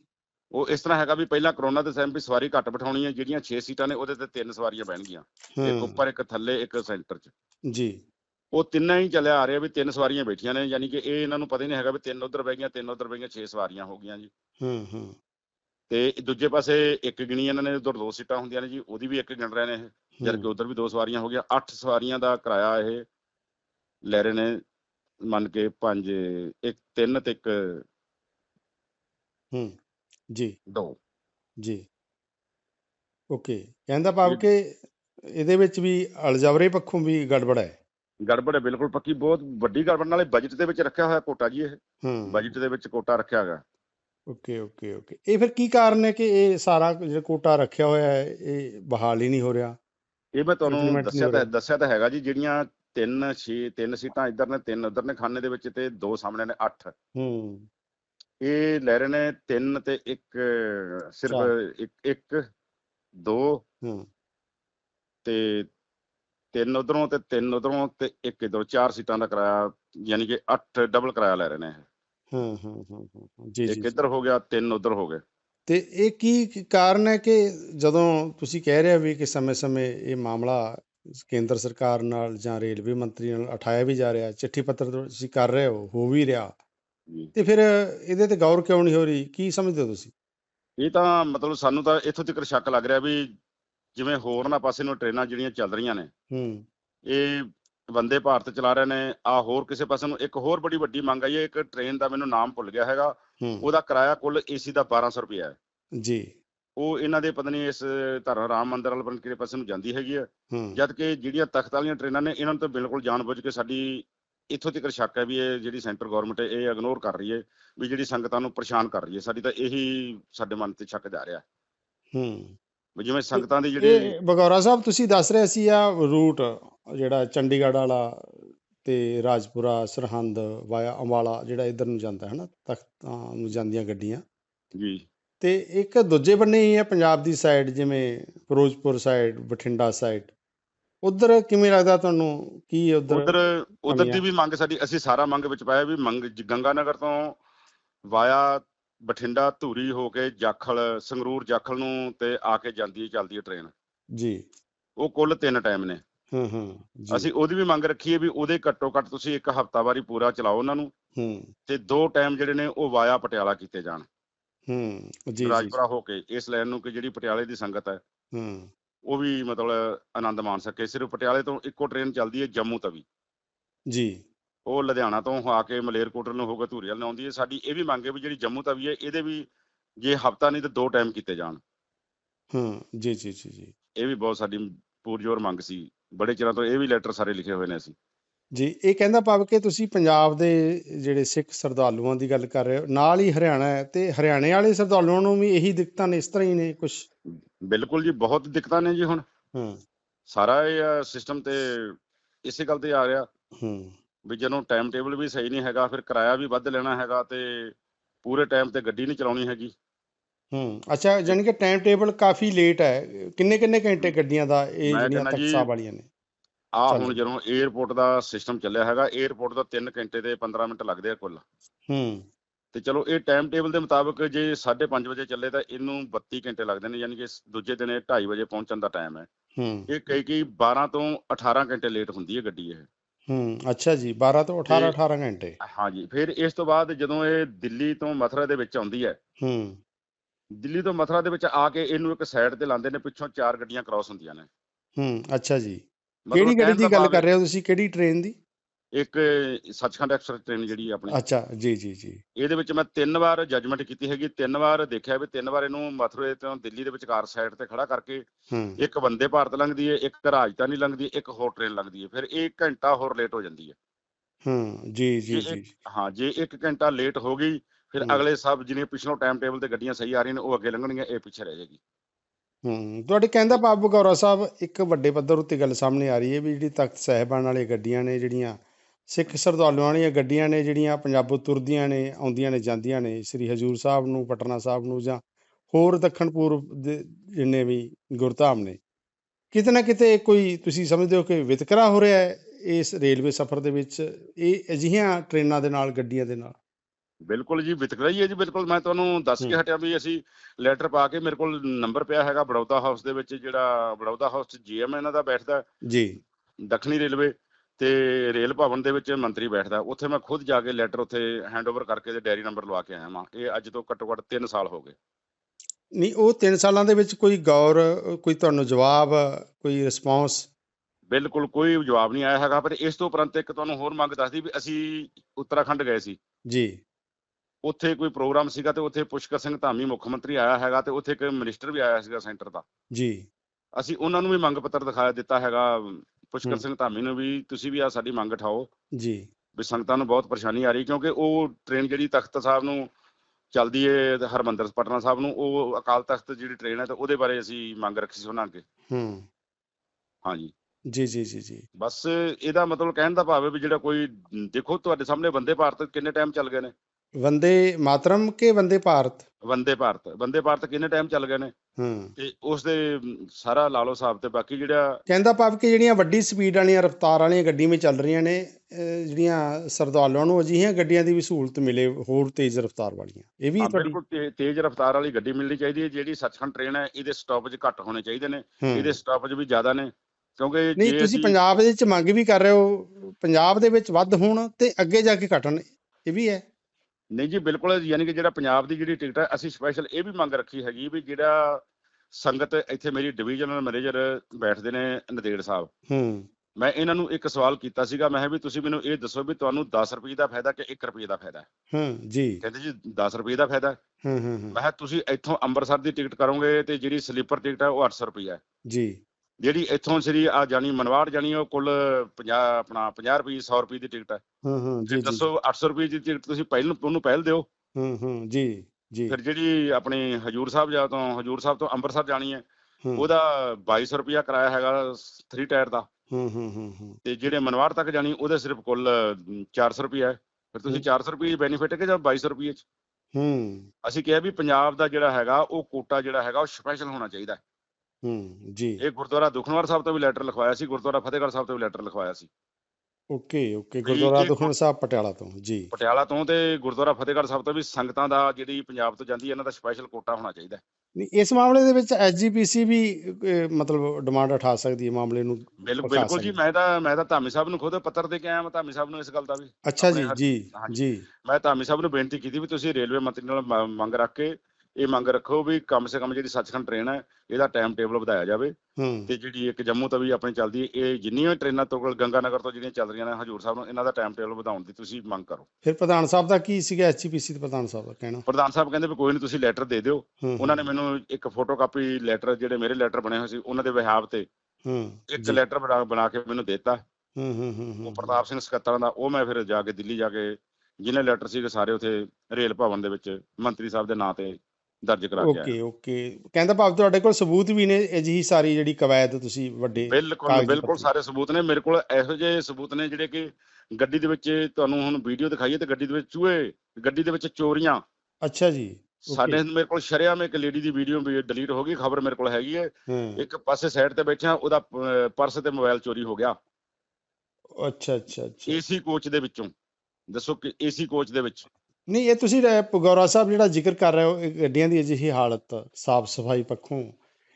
ਉਹ ਇਸ ਤਰ੍ਹਾਂ ਹੈਗਾ ਵੀ ਪਹਿਲਾਂ ਕਰੋਨਾ ਦੇ ਵੀ ਸਵਾਰੀ ਘੱਟ ਬਿਠਾਉਣੀ ਹੈ ਜਿਹੜੀਆਂ 6 ਸੀਟਾਂ ਨੇ ਉਹਦੇ ਤੇ ਤਿੰਨ ਸਵਾਰੀਆਂ ਬਹਿਣਗੀਆਂ। ਇੱਕ ਉੱਪਰ ਇੱਕ ਥੱਲੇ ਇੱਕ ਸੈਂਟਰ 'ਚ। ਜੀ। ਉਹ ਤਿੰਨਾਂ ਹੀ ਚੱਲਿਆ ਆ ਰਿਹਾ ਵੀ ਤਿੰਨ ਸਵਾਰੀਆਂ ਬੈਠੀਆਂ ਨੇ ਯਾਨੀ ਕਿ ਇਹ ਇਹਨਾਂ ਨੂੰ ਪਤਾ ਹੀ ਨਹੀਂ ਹੈਗਾ ਵੀ ਤਿੰਨ ਉਧਰ ਬਹਿ ਗਈਆਂ ਤਿੰਨ ਉਧਰ ਬਹਿ ਗਈਆਂ 6 ਸਵਾਰੀਆਂ ਹੋ ਗਈਆਂ ਜੀ। ਹਾਂ ਹਾਂ। ਤੇ ਦੂਜੇ ਪਾਸੇ ਇੱਕ ਗਿਣੀ ਇਹਨਾਂ ਨੇ ਉਧਰ ਦੋ ਸੀਟਾਂ ਹੁੰਦੀਆਂ ਨੇ ਜੀ ਉਹਦੀ ਵੀ ਇੱਕ ਗਿਣ ਰਹੇ ਨੇ ਇਹ। ਜਦ ਕਿ ਉਧਰ ਵੀ ਦੋ ਸਵਾਰੀਆਂ ਹੋ ਗਈਆਂ 8 ਸਵਾਰੀਆਂ ਦਾ ਕਿਰਾਇਆ ਇਹ ਲੈ ਰਹੇ ਨੇ ਮੰਨ ਕੇ ਪੰਜ ਇੱਕ ਤਿੰਨ ਤੇ ਇੱਕ ਹੂੰ ਜੀ। ਦੋ। ਜੀ। ਓਕੇ ਕਹਿੰਦਾ ਭਾਵ ਕਿ ਇਹਦੇ ਵਿੱਚ ਵੀ ਅਲਜਬਰੇ ਪੱਖੋਂ ਵੀ ਗੜਬੜ ਹੈ। ਗੜਬੜ ਹੈ ਬਿਲਕੁਲ ਪੱਕੀ ਬਹੁਤ ਵੱਡੀ ਗੜਬੜ ਨਾਲੇ ਬਜਟ ਦੇ ਵਿੱਚ ਰੱਖਿਆ ਹੋਇਆ ਕੋਟਾ ਜੀ ਇਹ। ਹਾਂ। ਬਜਟ ਦੇ ਵਿੱਚ ਕੋਟਾ ਰੱਖਿਆ ਹੈਗਾ। ਓਕੇ ਓਕੇ ਓਕੇ ਇਹ ਫਿਰ ਕੀ ਕਾਰਨ ਹੈ ਕਿ ਇਹ ਸਾਰਾ ਜਿਹੜਾ ਕੋਟਾ ਰੱਖਿਆ ਹੋਇਆ ਹੈ ਇਹ ਬਹਾਲ ਹੀ ਨਹੀਂ ਹੋ ਰਿਹਾ ਇਹ ਮੈਂ ਤੁਹਾਨੂੰ ਦੱਸਿਆ ਤਾਂ। ਦੱਸਿਆ ਤਾਂ ਹੈਗਾ ਜੀ ਜਿਹੜੀਆਂ ਤਿੰਨ ਛੇ ਤਿੰਨ ਸੀਟਾਂ ਇੱਧਰ ਨੇ ਤਿੰਨ ਉੱਧਰ ਨੇ ਖਾਨੇ ਦੇ ਵਿੱਚ ਤੇ ਦੋ ਸਾਹਮਣੇ ਨੇ 8 ਹੂੰ ਇਹ ਲੈ ਰਹੇ ਨੇ ਤਿੰਨ ਤੇ ਇੱਕ। ਸਿਰਫ ਇੱਕ ਇੱਕ ਦੋ ਹੂੰ ਤੇ ਤਿੰਨ ਉਧਰੋਂ ਤੇ ਤਿੰਨ ਉਧਰੋਂ ਤੇ ਇੱਕ ਇਧਰੋਂ ਚਾਰ ਸੀਟਾਂ ਦਾ ਕਿਰਾਇਆ ਯਾਨੀ ਕਿ 8 ਡਬਲ ਕਿਰਾਇਆ ਲੈ ਰਹੇ ਨੇ ਇਹ। ਹਾਂ ਹਾਂ ਹਾਂ ਜੀ ਜੀ ਇੱਕ ਜੀ। ਇੱਧਰ ਹੋ ਗਿਆ ਤਿੰਨ ਉਧਰ ਹੋ ਗਏ। ਤੇ ਇਹ ਕੀ ਕਾਰਨ ਹੈ ਕਿ ਜਦੋਂ ਤੁਸੀਂ ਕਹਿ ਰਹੇ ਵੀ ਕਿ ਸਮੇਂ-ਸਮੇਂ ਇਹ ਮਾਮਲਾ ਕੇਂਦਰ ਸਰਕਾਰ ਨਾਲ ਜਾਂ ਰੇਲਵੇ ਮੰਤਰੀ ਨਾਲ ਉਠਾਇਆ ਵੀ ਜਾ ਰਿਹਾ ਚਿੱਠੀ ਪੱਤਰ ਤੁਸੀਂ ਕਰ ਰਹੇ ਹੋ ਹੋ ਵੀ ਰਿਹਾ। ਤੇ ਫਿਰ ਇਹਦੇ ਤੇ ਗੌਰ ਕਿਉਂ ਨਹੀਂ ਹੋ ਰਹੀ? ਕੀ ਸਮਝਦੇ ਹੋ ਤੁਸੀਂ? ਇਹ ਤਾਂ ਮਤਲਬ ਸਾਨੂੰ ਤਾਂ ਇੱਥੋਂ ਤੱਕ ਸ਼ੱਕ ਲੱਗ ਰਿਹਾ ਵੀ ਜਿਵੇਂ ਹੋਰਨਾਂ ਪਾਸੇ ਨੂੰ ਟ੍ਰੇਨਾਂ ਜਿਹੜੀਆਂ ਚੱਲ ਰਹੀਆਂ ਨੇ ਹੂੰ। ਇਹ ਵੰਦੇ ਭਾਰਤ ਚਲਾ ਰਹੇ ਨੇ। ਆ ਹੋਰ ਕਿਸੇ ਪਾਸੇ ਨੂੰ ਇੱਕ ਹੋਰ ਬੜੀ ਵੱਡੀ ਮੰਗ ਆਈ ਹੈ ਇੱਕ ਟ੍ਰੇਨ ਦਾ ਮੈਨੂੰ ਨਾਮ ਭੁੱਲ ਗਿਆ ਹੈਗਾ। ਉਹਦਾ ਕਿਰਾਇਆ ਕੁੱਲ ਏਸੀ ਦਾ 1200 ਰੁਪਇਆ ਹੈ। ਜੀ। ਉਹ ਇਹਨਾਂ ਦੇ ਪਤਾ ਨਹੀਂ ਇਸ ਧਰਮ ਰਾਮ ਮੰਦਿਰ ਵਾਲੇ ਨੀ ਕਿਹੜੇ ਪਾਸੇ ਨੂੰ ਜਾਂਦੀ ਹੈਗੀ ਹੈ। ਹੂੰ। ਜਦ ਕਿ ਜਿਹੜੀਆਂ ਤਖਤ ਵਾਲੀਆਂ ਟ੍ਰੇਨਾਂ ਨੇ ਇਹਨਾਂ ਨੂੰ ਤਾਂ ਬਿਲਕੁਲ ਜਾਣਬੁੱਝ ਕੇ ਸਾਡੀ ਇੱਥੋਂ ਤੱਕ ਸ਼ੱਕ ਹੈ ਵੀ ਇਹ ਜਿਹੜੀ ਸੈਂਟਰ ਗਵਰਨਮੈਂਟ ਹੈ ਇਹ ਇਗਨੋਰ ਕਰ ਰਹੀ ਹੈ ਵੀ ਜਿਹੜੀ ਸੰਗਤਾਂ ਨੂੰ ਪਰੇਸ਼ਾਨ ਕਰ ਰਹੀ ਹੈ। ਸਾਡੀ ਤਾਂ ਇਹੀ ਸਾਡੇ ਮਨ ਤੇ ਸ਼ੱਕ ਜਾ ਰਿਹਾ। ਹੂੰ। ਵੀ ਜਿਵੇਂ ਸੰਗਤਾਂ ਦੀ ਜਿਹੜੀ ਬਗੌਰਾ ਸਾਹਿਬ ਤੁਸੀਂ ਦੱਸ ਰਹੇ ਸੀ ਆ ਰੂਟ ਜਿਹੜਾ ਚੰਡੀਗੜ੍ਹ ਵਾਲਾ ਤੇ ਰਾਜਪੁਰਾ ਸਰਹੰਦ ਵਾਇਆ ਅੰਬਾਲਾ ਜਿਹੜਾ ਇਧਰ ਨੂੰ ਜਾਂਦਾ ਹੈ ਨਾ ਤਖਤਾਂ ਨੂੰ ਜਾਂਦੀਆਂ ਗੱਡੀਆਂ। ਜੀ। ਤੇ ਇੱਕ ਦੂਜੇ ਬੰਨੇ ਹੀ ਹੈ ਪੰਜਾਬ ਦੀ ਸਾਈਡ ਜਿਵੇਂ ਫਿਰੋਜ਼ਪੁਰ ਸਾਈਡ ਬਠਿੰਡਾ ਸਾਈਡ ਉਧਰ ਕਿਵੇਂ ਲੱਗਦਾ ਤੁਹਾਨੂੰ? ਕੀ ਉਧਰ ਉਧਰ ਉਧਰ ਦੀ। ਵੀ ਮੰਗ ਸਾਡੀ ਅਸੀਂ ਸਾਰਾ ਮੰਗ ਵਿੱਚ ਪਾਇਆ ਵੀ ਮੰਗ ਗੰਗਾਨਗਰ ਤੋਂ ਵਾਇਆ ਬਠਿੰਡਾ ਧੂਰੀ ਹੋ ਕੇ ਜਾਖਲ ਸੰਗਰੂਰ ਜਾਖਲ ਨੂੰ ਤੇ ਆ ਕੇ ਜਾਂਦੀ ਚੱਲਦੀ ਹੈ ਟ੍ਰੇਨ ਜੀ। ਉਹ ਕੁੱਲ ਤਿੰਨ ਟਾਈਮ ਨੇ। ਹਾਂ ਹਾਂ ਜੀ। ਅਸੀਂ ਉਹਦੀ ਵੀ ਮੰਗ ਰੱਖੀ ਹੈ ਵੀ ਉਹਦੇ ਘੱਟੋ ਘੱਟ ਤੁਸੀਂ ਇੱਕ ਹਫ਼ਤਾ ਵਾਰੀ ਪੂਰਾ ਚਲਾਓ ਉਹਨਾਂ ਨੂੰ। ਹੂੰ। ਤੇ ਦੋ ਟਾਈਮ ਜਿਹੜੇ ਨੇ ਉਹ ਵਾਇਆ ਪਟਿਆਲਾ ਕੀਤੇ ਜਾਣ। ਹੂੰ ਜੀ ਜੀ। ਰਾਜਪੁਰਾ ਹੋ ਕੇ ਇਸ ਲਾਈਨ ਨੂੰ ਕਿ ਜਿਹੜੀ ਪਟਿਆਲੇ ਦੀ ਸੰਗਤ ਹੈ। ਹੂੰ। ਉਹ ਵੀ ਮਤਲਬ ਆਨੰਦ ਮਾਣ ਸਕੇ। ਸਿਰਫ ਪਟਿਆਲੇ ਤੋਂ ਇੱਕੋ ਟ੍ਰੇਨ ਚੱਲਦੀ ਹੈ ਜੰਮੂ ਤਵੀ। ਜੀ। ਉਹ ਲੁਧਿਆਣਾ ਤੋਂ ਆ ਕੇ ਮਲੇਰਕੋਟਲ ਨੂੰ ਹੋ ਕੇ ਧੂਰੀ ਵੱਲ ਨੂੰ ਆਉਂਦੀ ਹੈ। ਸਾਡੀ ਇਹ ਵੀ ਮੰਗ ਹੈ ਵੀ ਜਿਹੜੀ ਜੰਮੂ ਤਵੀ ਹੈ ਇਹਦੇ ਵੀ ਜੇ ਹਫਤਾ ਨਹੀਂ ਤਾਂ ਦੋ ਟਾਈਮ ਕੀਤੇ ਜਾਣ। ਹਾਂ ਜੀ ਜੀ ਜੀ ਜੀ। ਇਹ ਵੀ ਬਹੁਤ ਸਾਡੀ ਪੂਰਜੋਰ ਮੰਗ ਸੀ। ਬੜੇ ਚਿਰਾਂ ਤੋਂ ਇਹ ਵੀ ਲੈਟਰ ਸਾਰੇ ਲਿਖੇ ਹੋਏ ਨੇ ਅਸੀਂ। ਜੀ ਇਹ ਕਹਿੰਦਾ ਭਾਵ ਕਿ ਤੁਸੀਂ ਪੰਜਾਬ ਦੇ ਜਿਹੜੇ ਸਿੱਖ ਸ਼ਰਧਾਲੂਆਂ ਦੀ ਗੱਲ ਕਰ ਰਹੇ ਹੋ ਨਾਲ ਹੀ ਹਰਿਆਣਾ ਹੈ ਤੇ ਹਰਿਆਣੇ ਵਾਲੇ ਸ਼ਰਧਾਲੂਆਂ ਨੂੰ ਵੀ ਇਹੀ ਦਿੱਕਤਾਂ ਨੇ ਇਸ ਤਰ੍ਹਾਂ ਹੀ ਨੇ ਕੁਝ ਬਿਲਕੁਲ ਜੀ ਬਹੁਤ ਦਿੱਕਤਾਂ ਨੇ ਜੀ ਹੁਣ। ਹਾਂ। ਸਾਰਾ ਇਹ ਸਿਸਟਮ ਤੇ ਇਸੇ ਗੱਲ ਤੇ ਆ ਰਿਹਾ। ਹੂੰ। ਵੀ ਜਦੋਂ ਟਾਈਮ ਟੇਬਲ ਵੀ ਸਹੀ ਨਹੀਂ ਹੈਗਾ ਫਿਰ ਕਿਰਾਇਆ ਵੀ ਵੱਧ ਲੈਣਾ ਹੈਗਾ ਤੇ ਪੂਰੇ ਟਾਈਮ ਤੇ ਗੱਡੀ ਨਹੀਂ ਚਲਾਉਣੀ ਹੈਗੀ। ਹੂੰ ਅੱਛਾ ਜਾਨੀ ਕਿ ਟਾਈਮ ਟੇਬਲ ਕਾਫੀ ਲੇਟ ਹੈ। ਕਿੰਨੇ ਕਿੰਨੇ ਘੰਟੇ ਗੱਡੀਆਂ ਦਾ ਇਹ ਜਿਹੜੀਆਂ ਤਕਸਾਬ ਵਾਲੀਆਂ ਨੇ? ਆ ਹੁਣ ਜਦੋਂ 에어ਪੋਰਟ ਦਾ ਸਿਸਟਮ ਚੱਲਿਆ ਹੈਗਾ 에어ਪੋਰਟ ਦਾ 3 ਘੰਟੇ ਤੇ 15 ਮਿੰਟ ਲੱਗਦੇ ਆ ਕੁੱਲ। ਹੂੰ। ਤੇ ਚਲੋ ਇਹ ਟਾਈਮ ਟੇਬਲ ਦੇ ਮੁਤਾਬਕ ਜੇ 5:30 ਵਜੇ ਚੱਲੇ ਤਾਂ ਇਹਨੂੰ 32 ਘੰਟੇ ਲੱਗਦੇ ਨੇ ਯਾਨੀ ਕਿ ਦੂਜੇ ਦਿਨ 2:30 ਵਜੇ ਪਹੁੰਚਣ ਦਾ ਟਾਈਮ ਹੈ। ਇਹ ਕਈ ਕਈ 12 ਤੋਂ 18 ਘੰਟੇ ਲੇਟ ਹੁੰਦੀ ਹੈ ਗੱਡੀ ਇਹ। ਹੂੰ ਅੱਛਾ ਜੀ 12 ਤੋਂ 18 ਤੇ- 18 ਘੰਟੇ। ਹਾਂਜੀ ਫਿਰ ਇਸ ਤੋਂ ਬਾਅਦ ਜਦੋਂ ਇਹ ਦਿੱਲੀ ਤੋਂ ਮਥੁਰਾ ਦੇ ਵਿੱਚ ਆਉਂਦੀ ਹੈ ਹੂੰ। ਦਿੱਲੀ ਤੋਂ ਮਥੁਰਾ ਦੇ ਵਿੱਚ ਆ ਕੇ ਇਹਨੂੰ ਇੱਕ ਸਾਈਡ ਤੇ ਲਾਉਂਦੇ ਨੇ ਪਿੱਛੋਂ ਚਾਰ ਗੱਡੀਆਂ ਕ੍ਰਾਸ ਹੁੰਦੀਆਂ ਨੇ। ਹੂੰ ਅੱਛਾ ਜੀ। ਕਿਹੜੀ ਗੱਡੀ ਦੀ ਗੱਲ ਕਰ ਰਹੇ ਹੋ ਤੁਸੀਂ? ਕਿਹੜੀ ਟ੍ਰੇਨ ਦੀ? ਇੱਕ ਸੱਚਖੰਡ ਐਕਸਪ੍ਰੈਸ ਟ੍ਰੇਨ ਜਿਹੜੀ ਆਪਣੀ। ਅੱਛਾ ਜੀ ਜੀ ਜੀ। ਇਹਦੇ ਵਿੱਚ ਮੈਂ ਤਿੰਨ ਵਾਰ ਜੱਜਮੈਂਟ ਕੀਤੀ ਹੈਗੀ। ਤਿੰਨ ਵਾਰ ਦੇਖਿਆ ਵੀ ਤਿੰਨ ਵਾਰ ਇਹਨੂੰ ਮਥੁਰੇ ਤੋਂ ਦਿੱਲੀ ਦੇ ਵਿਚਕਾਰ ਸਾਈਡ ਤੇ ਖੜਾ ਕਰਕੇ ਇੱਕ ਵੰਦੇ ਭਾਰਤ ਲੰਘਦੀ ਹੈ ਇੱਕ ਰਾਜਧਾਨੀ ਲੰਘਦੀ ਹੈ ਇੱਕ ਹੋਰ ਟ੍ਰੇਨ ਲੰਘਦੀ ਹੈ ਫਿਰ ਇਹ ਘੰਟਾ ਹੋਰ ਲੇਟ ਹੋ ਜਾਂਦੀ ਹੈ ਹੂੰ ਜੀ ਜੀ ਜੇ ਹਾਂ ਜੇ ਇੱਕ ਘੰਟਾ ਲੇਟ ਹੋ ਗਈ ਫਿਰ। ਅਗਲੇ ਸਭ ਜਿਹਨੇ ਪਿਛਲੋਂ ਟਾਈਮ ਟੇਬਲ ਤੇ ਗੱਡੀਆਂ ਸਹੀ ਆ ਰਹੀਆਂ ਨੇ ਉਹ ਅੱਗੇ ਲੰਘਣਗੀਆਂ ਇਹ ਪਿੱਛੇ ਰਹਿ ਜਾਏਗੀ। ਹੂੰ ਤੁਹਾਡੇ ਕਹਿੰਦਾ ਭਾਵ ਗੌਰਵ ਸਾਹਿਬ ਇੱਕ ਵੱਡੇ ਪੱਧਰ ਉੱਤੇ ਗੱਲ ਸਾਹਮਣੇ ਆ ਰਹੀ ਹੈ ਵੀ ਜਿਹੜੀ ਤਖਤ ਸਾਹਿਬਾਨ ਵਾਲੀਆਂ ਗੱਡੀਆਂ ਨੇ ਜਿਹੜੀਆਂ ਸਿੱਖ ਸ਼ਰਧਾਲੂਆਂ ਵਾਲੀਆਂ ਗੱਡੀਆਂ ਨੇ ਜਿਹੜੀਆਂ ਪੰਜਾਬੋਂ ਤੁਰਦੀਆਂ ਨੇ ਆਉਂਦੀਆਂ ਨੇ ਜਾਂਦੀਆਂ ਨੇ ਸ੍ਰੀ ਹਜੂਰ ਸਾਹਿਬ ਨੂੰ ਪਟਨਾ ਸਾਹਿਬ ਨੂੰ ਜਾਂ ਹੋਰ ਦੱਖਣ ਪੂਰਬ ਦੇ ਜਿੰਨੇ ਵੀ ਗੁਰਧਾਮ ਨੇ ਕਿਤੇ ਨਾ ਕਿਤੇ ਕੋਈ ਤੁਸੀਂ ਸਮਝਦੇ ਹੋ ਕਿ ਵਿਤਕਰਾ ਹੋ ਰਿਹਾ ਹੈ ਇਸ ਰੇਲਵੇ ਸਫ਼ਰ ਦੇ ਵਿੱਚ ਇਹ ਅਜਿਹੀਆਂ ਟ੍ਰੇਨਾਂ ਦੇ ਨਾਲ ਗੱਡੀਆਂ ਦੇ ਨਾਲ? ਬਿਲਕੁਲ ਜੀ ਵਿਤਕਰਾ ਹੀ ਹੈ ਜੀ ਬਿਲਕੁਲ ਮੈਂ ਤੁਹਾਨੂੰ ਦੱਸ ਕੇ। ਹਟਿਆ ਵੀ ਅਸੀਂ ਲੈਟਰ ਪਾ ਕੇ ਮੇਰੇ ਕੋਲ ਨੰਬਰ ਪਿਆ ਹੈਗਾ ਬੜੌਦਾ ਹਾਊਸ ਦੇ ਵਿੱਚ ਜਿਹੜਾ ਬੜੌਦਾ ਹਾਊਸ ਜੀਐਮ ਇਹਨਾਂ ਦਾ ਬੈਠਦਾ ਜੀ। ਦੱਖਣੀ ਰੇਲਵੇ। ਤੇ ਰੇਲ ਭਵਨ ਦੇ ਵਿੱਚ ਮੰਤਰੀ ਬੈਠਦਾ। ਉੱਥੇ ਮੈਂ ਖੁਦ ਜਾ ਕੇ ਲੈਟਰ ਉੱਥੇ ਹੈਂਡਓਵਰ ਕਰਕੇ ਤੇ ਡੈਰੀ ਨੰਬਰ ਲਵਾ ਕੇ ਆਇਆ ਵਾਂ। ਇਹ ਅੱਜ ਤੋਂ ਘੱਟੋ ਘੱਟ 3 ਸਾਲ ਹੋ ਗਏ। ਨਹੀਂ ਉਹ 3 ਸਾਲਾਂ ਦੇ ਵਿੱਚ ਕੋਈ ਗੌਰ ਕੋਈ ਤੁਹਾਨੂੰ ਜਵਾਬ ਕੋਈ ਰਿਸਪੌਂਸ ਬਿਲਕੁਲ ਕੋਈ ਜਵਾਬ ਨਹੀਂ ਆਇਆ ਹੈਗਾ ਪਰ ਇਸ ਤੋਂ ਉਪਰੰਤ ਇੱਕ ਤੁਹਾਨੂੰ ਹੋਰ ਮੰਗ ਦੱਸਦੀ ਵੀ ਅਸੀਂ ਉੱਤਰਾਖੰਡ ਗਏ ਸੀ। ਜੀ। ਉੱਥੇ ਕੋਈ ਪ੍ਰੋਗਰਾਮ ਸੀਗਾ ਤੇ ਉੱਥੇ ਪੁਸ਼ਕਰ ਸਿੰਘ ਧਾਮੀ ਮੁੱਖ ਮੰਤਰੀ ਆਇਆ ਹੈਗਾ ਤੇ ਉੱਥੇ ਇੱਕ ਮਿਨਿਸਟਰ ਵੀ ਆਇਆ ਸੀਗਾ ਸੈਂਟਰ ਦਾ। ਜੀ। ਅਸੀਂ ਉਹਨਾਂ ਨੂੰ ਵੀ ਮੰਗ ਪੱਤਰ ਦਿਖਾਇਆ ਦਿੱਤਾ ਹੈਗਾ। ਪੁਸ਼ਕਰ। ਸਿੰਘ ਧਾਮੀ ਨੂੰ ਵੀ ਤੁਸੀਂ ਵੀ ਆ ਸਾਡੀ ਮੰਗ ਉਠਾਓ। ਜੀ। ਵੀ ਸੰਗਤਾਂ ਨੂੰ ਬਹੁਤ ਪਰੇਸ਼ਾਨੀ ਆ ਰਹੀ ਕਿਉਂਕਿ ਉਹ ਟ੍ਰੇਨ ਜਿਹੜੀ ਤਖਤ ਸਾਹਿਬ ਨੂੰ ਚੱਲਦੀ ਏ ਹਰਮੰਦਰ ਪਟਨਾ ਸਾਹਿਬ ਨੂੰ ਉਹ ਅਕਾਲ ਤਖਤ ਜਿਹੜੀ ਟ੍ਰੇਨ ਹੈ ਤੇ ਉਹਦੇ ਬਾਰੇ ਅਸੀਂ ਮੰਗ ਰੱਖੀ ਸੀ ਉਹਨਾਂ ਅੱਗੇ। ਹੂੰ। ਹਾਂਜੀ। ਜੀ ਜੀ ਜੀ ਜੀ। ਬਸ ਇਹਦਾ ਮਤਲਬ ਕਹਿਣ ਦਾ ਭਾਵ ਹੈ ਵੀ ਜਿਹੜਾ ਕੋਈ ਦੇਖੋ ਤੁਹਾਡੇ ਸਾਹਮਣੇ ਵੰਦੇ ਭਾਰਤ ਕਿੰਨੇ ਟਾਈਮ ਚੱਲ ਗਏ ਨੇ। ਵੰਦੇ ਮਾਤਰਮ ਕੇ ਵੰਦੇ ਭਾਰਤ? ਵੰਦੇ ਭਾਰਤ। ਵੰਦੇ ਭਾਰਤ ਕਿੰਨੇ ਟਾਈਮ ਚੱਲ ਗਏ ਨੇ? ਹੂੰ। ਤੇ ਉਸ ਦੇ ਸਾਰਾ ਲਾ ਲਓ ਸਾਹਿਬ ਤੇ ਬਾਕੀ ਜਿਹੜਾ ਕਹਿੰਦਾ ਭਾਵ ਕਿ ਜਿਹੜੀਆਂ ਵੱਡੀ ਸਪੀਡ ਵਾਲੀਆਂ ਰਫ਼ਤਾਰ ਵਾਲੀਆਂ ਗੱਡੀਆਂ ਵਿੱਚ ਚੱਲ ਰਹੀਆਂ ਨੇ ਜਿਹੜੀਆਂ ਸਰਦਾਲੂਆਂ ਨੂੰ ਅਜਿਹੀਆਂ ਗੱਡੀਆਂ ਦੀ ਵੀ ਸਹੂਲਤ ਮਿਲੇ ਹੋਰ ਤੇਜ਼ ਰਫ਼ਤਾਰ ਵਾਲੀਆਂ। ਇਹ ਵੀ ਬਿਲਕੁਲ ਤੇਜ਼ ਰਫ਼ਤਾਰ ਵਾਲੀ ਗੱਡੀ ਮਿਲਣੀ ਚਾਹੀਦੀ ਹੈ ਜਿਹੜੀ ਸੱਚਖੰਡ ਟ੍ਰੇਨ ਹੈ ਇਹਦੇ ਸਟਾਪੇਜ ਘੱਟ ਹੋਣੇ ਚਾਹੀਦੇ ਨੇ ਇਹਦੇ ਸਟਾਪੇਜ ਵੀ ਜ਼ਿਆਦਾ ਨੇ ਕਿਉਂਕਿ ਨਹੀਂ ਤੁਸੀਂ ਪੰਜਾਬ ਦੇ ਵਿੱਚ ਮੰਗ ਵੀ ਕਰ ਰਹੇ ਹੋ ਪੰਜਾਬ ਦੇ ਵਿੱਚ ਵੱਧ ਹੋਣ ਤੇ ਅੱਗੇ ਜਾ ਕੇ ਘਟਣ ਇਹ ਵੀ ਹੈ। ਨਹੀਂ ਜੀ ਬਿਲਕੁਲ ਯਾਨੀ ਕਿ ਜਿਹੜਾ ਪੰਜਾਬ ਦੀ ਜਿਹੜੀ ਟਿਕਟ ਹੈ ਅਸੀਂ ਸਪੈਸ਼ਲ ਇਹ ਵੀ ਮੰਗ ਰੱਖੀ ਹੈਗੀ ਵੀ ਜਿਹੜਾ ਸੰਗਤ ਇੱਥੇ ਮੇਰੀ ਡਿਵੀਜ਼ਨਲ ਮੈਨੇਜਰ ਬੈਠਦੇ ਨੇ ਨਦੇੜ ਸਾਹਿਬ। ਹੂੰ। ਮੈਂ ਇਹਨਾਂ ਨੂੰ ਇੱਕ ਸਵਾਲ ਕੀਤਾ ਸੀਗਾ ਮੈਂ ਵੀ ਤੁਸੀਂ ਮੈਨੂੰ ਇਹ ਦੱਸੋ ਵੀ ਤੁਹਾਨੂੰ 10 ਰੁਪਏ ਦਾ ਫਾਇਦਾ ਕਿ 1 ਰੁਪਏ ਦਾ ਫਾਇਦਾ? ਹੈ? ਜੀ। ਕਹਿੰਦੇ ਜੀ 10 ਰੁਪਏ ਦਾ ਫਾਇਦਾ। ਹੈ। ਹੂੰ ਮੈਂ ਤੁਸੀਂ ਇੱਥੋਂ ਅੰਮ੍ਰਿਤਸਰ ਦੀ ਟਿਕਟ ਕਰੋਗੇ ਤੇ ਜਿਹੜੀ ਸਲੀਪਰ ਟਿਕਟ ਹੈ ਉਹ 800 ਰੁਪਏ ਹੈ। ਜੀ। ਜਿਹੜੀ ਇੱਥੋਂ ਸ੍ਰੀ ਆ ਜਾਣੀ ਮਨਵਾੜ ਜਾਣੀ ਉਹ ਕੁੱਲ 50 ਆਪਣਾ 50 ਰੁਪਏ 100 ਰੁਪਏ ਦੀ ਟਿਕਟ ਹੈ। ਹੂੰ ਹੂੰ ਜੀ ਦੱਸੋ 800 ਰੁਪਏ ਦੀ ਟਿਕਟ ਤੁਸੀਂ ਪਹਿਲ ਉਹਨੂੰ ਪਹਿਲ ਦਿਓ। ਹੂੰ ਹੂੰ ਜੀ ਜੀ। ਫਿਰ ਜਿਹੜੀ ਆਪਣੀ ਹਜੂਰ ਸਾਹਿਬ ਜਾ ਤੋਂ ਹਜੂਰ ਸਾਹਿਬ ਤੋਂ ਅੰਮ੍ਰਿਤਸਰ ਜਾਣੀ ਹੈ ਉਹਦਾ 2200 ਰੁਪਿਆ ਕਿਰਾਇਆ ਹੈਗਾ 3 ਟਾਇਰ ਦਾ। ਹੂੰ ਹੂੰ ਹੂੰ ਤੇ ਜਿਹੜੇ ਮਨਵਾੜ ਤੱਕ ਜਾਣੀ ਉਹਦੇ ਸਿਰਫ ਕੁੱਲ ਅਮ, 400 ਰੁਪਿਆ ਹੈ। ਫਿਰ ਤੁਸੀਂ 400 ਰੁਪਏ ਬੈਨੀਫਿਟ ਹੈ ਕਿ ਜਾਂ 2200 ਰੁਪਏ ਚ? ਹੂੰ। ਅਸੀਂ ਕਿਹਾ ਵੀ ਪੰਜਾਬ ਦਾ ਜਿਹੜਾ ਹੈਗਾ ਉਹ ਕੋਟਾ ਜਿਹੜਾ ਹੈਗਾ ਉਹ ਸਪੈਸ਼ਲ ਹੋਣਾ ਚਾਹੀਦਾ ਹੈ। ਹੂੰ ਜੀ। ਇਹ ਗੁਰਦੁਆਰਾ ਦੁਖਨਵਾਰ ਸਾਹਿਬ ਤੋਂ ਵੀ ਲੈਟਰ ਲਿਖਵਾਇਆ ਸੀ ਗੁਰਦੁਆਰਾ ਫਤਿਹਗੜ੍ਹ ਸਾਹਿਬ ਤੋਂ ਵੀ ਲੈਟਰ ਲਿਖਵਾਇਆ ਸੀ। ਓਕੇ ਓਕੇ ਗੁਰਦੁਆਰਾ ਇਹ ਦੁਖਨ ਸਾਹਿਬ ਪਟਿਆਲਾ ਤੋਂ ਜੀ। ਪਟਿਆਲਾ ਤੋਂ ਤੇ ਗੁਰਦੁਆਰਾ ਫਤਿਹਗੜ੍ਹ ਸਾਹਿਬ ਤੋਂ ਵੀ ਸੰਗਤਾਂ ਦਾ ਜਿਹੜੀ ਪੰਜਾਬ ਤੋਂ ਜਾਂਦੀ ਹੈ ਇਹਨਾਂ ਦਾ ਸਪੈਸ਼ਲ ਕੋਟਾ ਹੋਣਾ ਚਾਹੀਦਾ। ਨਹੀਂ ਇਸ ਮਾਮਲੇ ਦੇ ਵਿੱਚ ਐਸਜੀਪੀਸੀ ਵੀ ਮਤਲਬ ਡਿਮਾਂਡ ਉਠਾ ਸਕਦੀ ਹੈ ਮਾਮਲੇ ਨੂੰ ਬਿਲਕੁਲ ਜੀ। ਮੈਂ ਤਾਂ ਮੈਂ ਤਾਂ ਧਾਮੀ ਸਾਹਿਬ ਨੂੰ ਖੁਦ ਪੱਤਰ ਦੇ ਕੇ ਆਇਆ ਮੈਂ ਧਾਮੀ ਸਾਹਿਬ ਨੂੰ ਇਸ ਗੱਲ ਦਾ ਵੀ। ਅੱਛਾ ਜੀ ਜੀ ਮੈਂ ਧਾਮੀ ਸਾਹਿਬ ਨੂੰ ਬੇਨਤੀ ਕੀਤੀ ਵੀ ਤੁਸੀਂ ਰੇਲਵੇ ਮੰਤਰੀ ਨਾਲ ਮੰਗ ਰੱਖ ਕੇ ਇਹ ਮੰਗ ਰੱਖੋ ਵੀ ਕਮ ਸੇ ਕਮ ਜਿਹੜੀ ਸੱਚਖੰਡ ਟ੍ਰੇਨ ਹੈ ਇਹਦਾ ਟਾਈਮ ਟੇਬਲ ਵਧਾਇਆ ਜਾਵੇ। ਤੇ ਜਿਹੜੀ ਇੱਕ ਜੰਮੂ ਤੋਂ ਵੀ ਆਪਣੀ ਚੱਲਦੀ ਹੈ ਇਹ ਜਿੰਨੀਆਂ ਟ੍ਰੇਨਾਂ ਤੋਂ ਗੰਗਾ ਨਗਰ ਤੋਂ ਜਿਹੜੀਆਂ ਚੱਲ ਰਹੀਆਂ ਨੇ ਹਜੂਰ ਸਾਹਿਬ ਨੂੰ ਇਹਨਾਂ ਦਾ ਟਾਈਮ ਟੇਬਲ ਵਧਾਉਣ ਦੀ ਤੁਸੀਂ ਮੰਗ ਕਰੋ। ਫਿਰ ਪ੍ਰਧਾਨ ਸਾਹਿਬ ਦਾ ਕੀ ਸੀਗਾ ਐਸਜੀਪੀਸੀ ਦੇ ਪ੍ਰਧਾਨ ਸਾਹਿਬ ਦਾ ਕਹਿਣਾ? ਪ੍ਰਧਾਨ ਸਾਹਿਬ ਕਹਿੰਦੇ ਵੀ ਕੋਈ ਨਹੀਂ ਤੁਸੀਂ ਲੈਟਰ ਦੇ ਦਿਓ। ਉਹਨਾਂ ਨੇ ਮੈਨੂੰ ਇੱਕ ਫੋਟੋਕਾਪੀ ਲੈਟਰ ਜਿਹੜੇ ਮੇਰੇ ਲੈਟਰ ਬਣੇ ਹੋਏ ਸੀ ਉਹਨਾਂ ਦੇ ਵਿਹਾਬ ਤੇ ਇੱਕ ਲੈਟਰ ਬਣਾ ਕੇ ਮੈਨੂੰ ਦਿੱਤਾ। ਹੂੰ ਹੂੰ ਹੂੰ ਪ੍ਰਤਾਪ ਸਿੰਘ ਸਕੱਤਰਾਂ ਦਾ ਉਹ ਮੈਂ ਫਿਰ ਜਾ ਕੇ ਦਿੱਲੀ ਜਾ ਕੇ ਜਿਹਨੇ ਲੈਟਰ ਸੀਗੇ ਸਾਰੇ ਉਥੇ ਰੇਲ ਭਵਨ ਦੇ ਵਿੱਚ ਮੰਤਰੀ ਸਾਹਿਬ ਦੇ ਨਾਂ ਤੇ ਦਰਜ ਕਰਾ ਕੇ ਓਕੇ ਓਕੇ ਕਹਿੰਦਾ ਭਾਵ ਤੁਹਾਡੇ ਕੋਲ ਸਬੂਤ ਵੀ ਨੇ ਅਜਿਹੀ ਸਾਰੀ ਜਿਹੜੀ ਕਵਾਇਦ ਤੁਸੀਂ ਵੱਡੇ ਬਿਲਕੁਲ ਬਿਲਕੁਲ। ਸਾਰੇ ਸਬੂਤ ਨੇ। ਮੇਰੇ ਕੋਲ ਇਹੋ ਜਿਹੇ ਸਬੂਤ ਨੇ ਜਿਹੜੇ ਕਿ ਗੱਡੀ ਦੇ ਵਿੱਚ ਤੁਹਾਨੂੰ ਹੁਣ ਵੀਡੀਓ ਦਿਖਾਈਏ ਤੇ ਗੱਡੀ ਦੇ ਵਿੱਚ ਚੂਹੇ ਗੱਡੀ ਦੇ ਵਿੱਚ ਚੋਰੀਆਂ। ਅੱਛਾ ਜੀ ਸਾਡੇ ਮੇਰੇ ਕੋਲ ਸ਼ਰਿਆਮ ਇੱਕ ਲੇਡੀ ਦੀ ਵੀਡੀਓ ਵੀ ਡਿਲੀਟ ਹੋ ਗਈ ਖਬਰ ਮੇਰੇ ਕੋਲ ਹੈਗੀ ਹੈ। ਇੱਕ ਪਾਸੇ ਸਾਈਡ ਤੇ ਬੈਠਿਆ ਉਹਦਾ ਪਰਸ ਤੇ ਮੋਬਾਈਲ ਚੋਰੀ ਹੋ ਗਿਆ। ਅੱਛਾ ਅੱਛਾ ਅੱਛਾ। ਏਸੀ ਕੋਚ ਦੇ ਵਿੱਚੋਂ। ਦੱਸੋ ਕਿ ਏਸੀ ਕੋਚ ਦੇ ਵਿੱਚ। ਨਹੀਂ ਇਹ ਤੁਸੀਂ ਗੌਰਵ ਸਾਹਿਬ ਜਿਹੜਾ ਜ਼ਿਕਰ ਕਰ ਰਹੇ ਹੋ ਗੱਡੀਆਂ ਦੀ ਅਜਿਹੀ ਹਾਲਤ ਸਾਫ਼ ਸਫ਼ਾਈ ਪੱਖੋਂ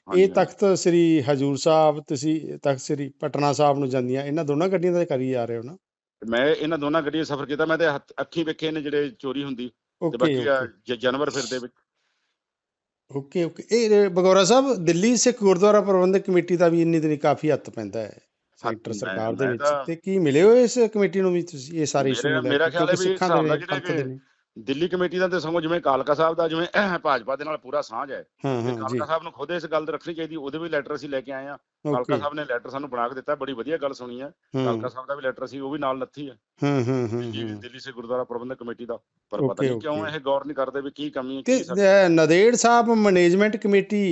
ਇਹ ਤਖਤ ਸ੍ਰੀ ਹਜੂਰ ਸਾਹਿਬ ਤੁਸੀਂ ਤਖਤ ਸ੍ਰੀ ਪਟਨਾ ਸਾਹਿਬ ਨੂੰ ਜਾਂਦੀਆਂ ਇਹਨਾਂ ਦੋਨਾਂ ਗੱਡੀਆਂ ਦਾ ਕਰੀ ਜਾ ਰਹੇ ਹੋ ਨਾ? ਮੈਂ ਇਹਨਾਂ ਦੋਨਾਂ ਗੱਡੀਆਂ ਸਫ਼ਰ ਕੀਤਾ ਮੈਂ ਤੇ ਅੱਖੀਂ ਵੇਖੇ ਨੇ ਜਿਹੜੇ ਚੋਰੀ ਹੁੰਦੀ ਤੇ ਬਾਕੀ ਜਾਨਵਰ ਫਿਰਦੇ ਵਿੱਚ। ਓਕੇ ਓਕੇ ਇਹ ਬਗੌਰਾ ਸਾਹਿਬ ਦਿੱਲੀ ਸਿੱਖ ਗੁਰਦੁਆਰਾ ਪ੍ਰਬੰਧਕ ਕਮੇਟੀ ਦਾ ਵੀ ਇੰਨੀ ਦਿਨੀ ਕਾਫੀ ਹੱਥ ਪੈਂਦਾ ਹੈ ਸੈਕਟਰ ਸਰਕਾਰ ਦੇ ਵਿੱਚ। ਤਾਂ- ਕੀ ਮਿਲੇ ਹੋ ਇਸ ਕਮੇਟੀ ਨੂੰ ਵੀ ਤੁਸੀਂ ਇਹ ਸਾਰੇ ਇਸ਼ੂ ਮੇਰਾ- ਨੂੰ ਲੈ ਕੇ? ਖਿਆਲ ਹੈ ਕਿਉਂਕਿ ਵੀ ਸਿੱਖਾਂ ਦੇ ਜਿਹੜੇ ਦਿੱਲੀ ਕਮੇਟੀ ਦਾ ਤੇ ਸਗੋਂ ਜਿਵੇਂ ਕਾਲਕਾ ਸਾਹਿਬ ਦਾ ਜਿਵੇਂ ਭਾਜਪਾ ਦੇ ਨਾਲ ਪੂਰਾ ਸਾਂਝ ਹੈ। ਤੇ ਕਾਲਕਾ ਸਾਹਿਬ ਨੂੰ ਖੁਦ ਇਸ ਗੱਲ ਦੀ ਰੱਖਣੀ ਚਾਹੀਦੀ ਉਹਦੇ ਵੀ ਲੈਟਰ ਅਸੀਂ ਲੈ ਕੇ ਆਏ ਆ ਕਾਲਕਾ ਸਾਹਿਬ ਨੇ ਲੈਟਰ ਸਾਨੂੰ ਬਣਾ ਕੇ ਦਿੱਤਾ ਬੜੀ ਵਧੀਆ ਗੱਲ ਸੁਣੀ ਹੈ। ਕਾਲਕਾ ਸਾਹਿਬ ਦਾ ਵੀ ਲੈਟਰ ਸੀ ਉਹ ਵੀ ਨਾਲ ਲੱਥੀ ਹੈ। ਹਾਂ ਹਾਂ ਹਾਂ ਦਿੱਲੀ ਸੇ ਗੁਰਦੁਆਰਾ ਪ੍ਰਬੰਧਕ ਕਮੇਟੀ ਦਾ ਪਰ ਪਤਾ ਨਹੀਂ ਕਿਉਂ। ਇਹ ਗੌਰ ਨਹੀਂ ਕਰਦੇ ਵੀ ਕੀ ਕਮੀ ਹੈ ਤੇ ਕੀ ਅਹ, ਨਦੇੜ ਸਾਹਿਬ ਮੈਨੇਜਮੈਂਟ ਕਮੇਟੀ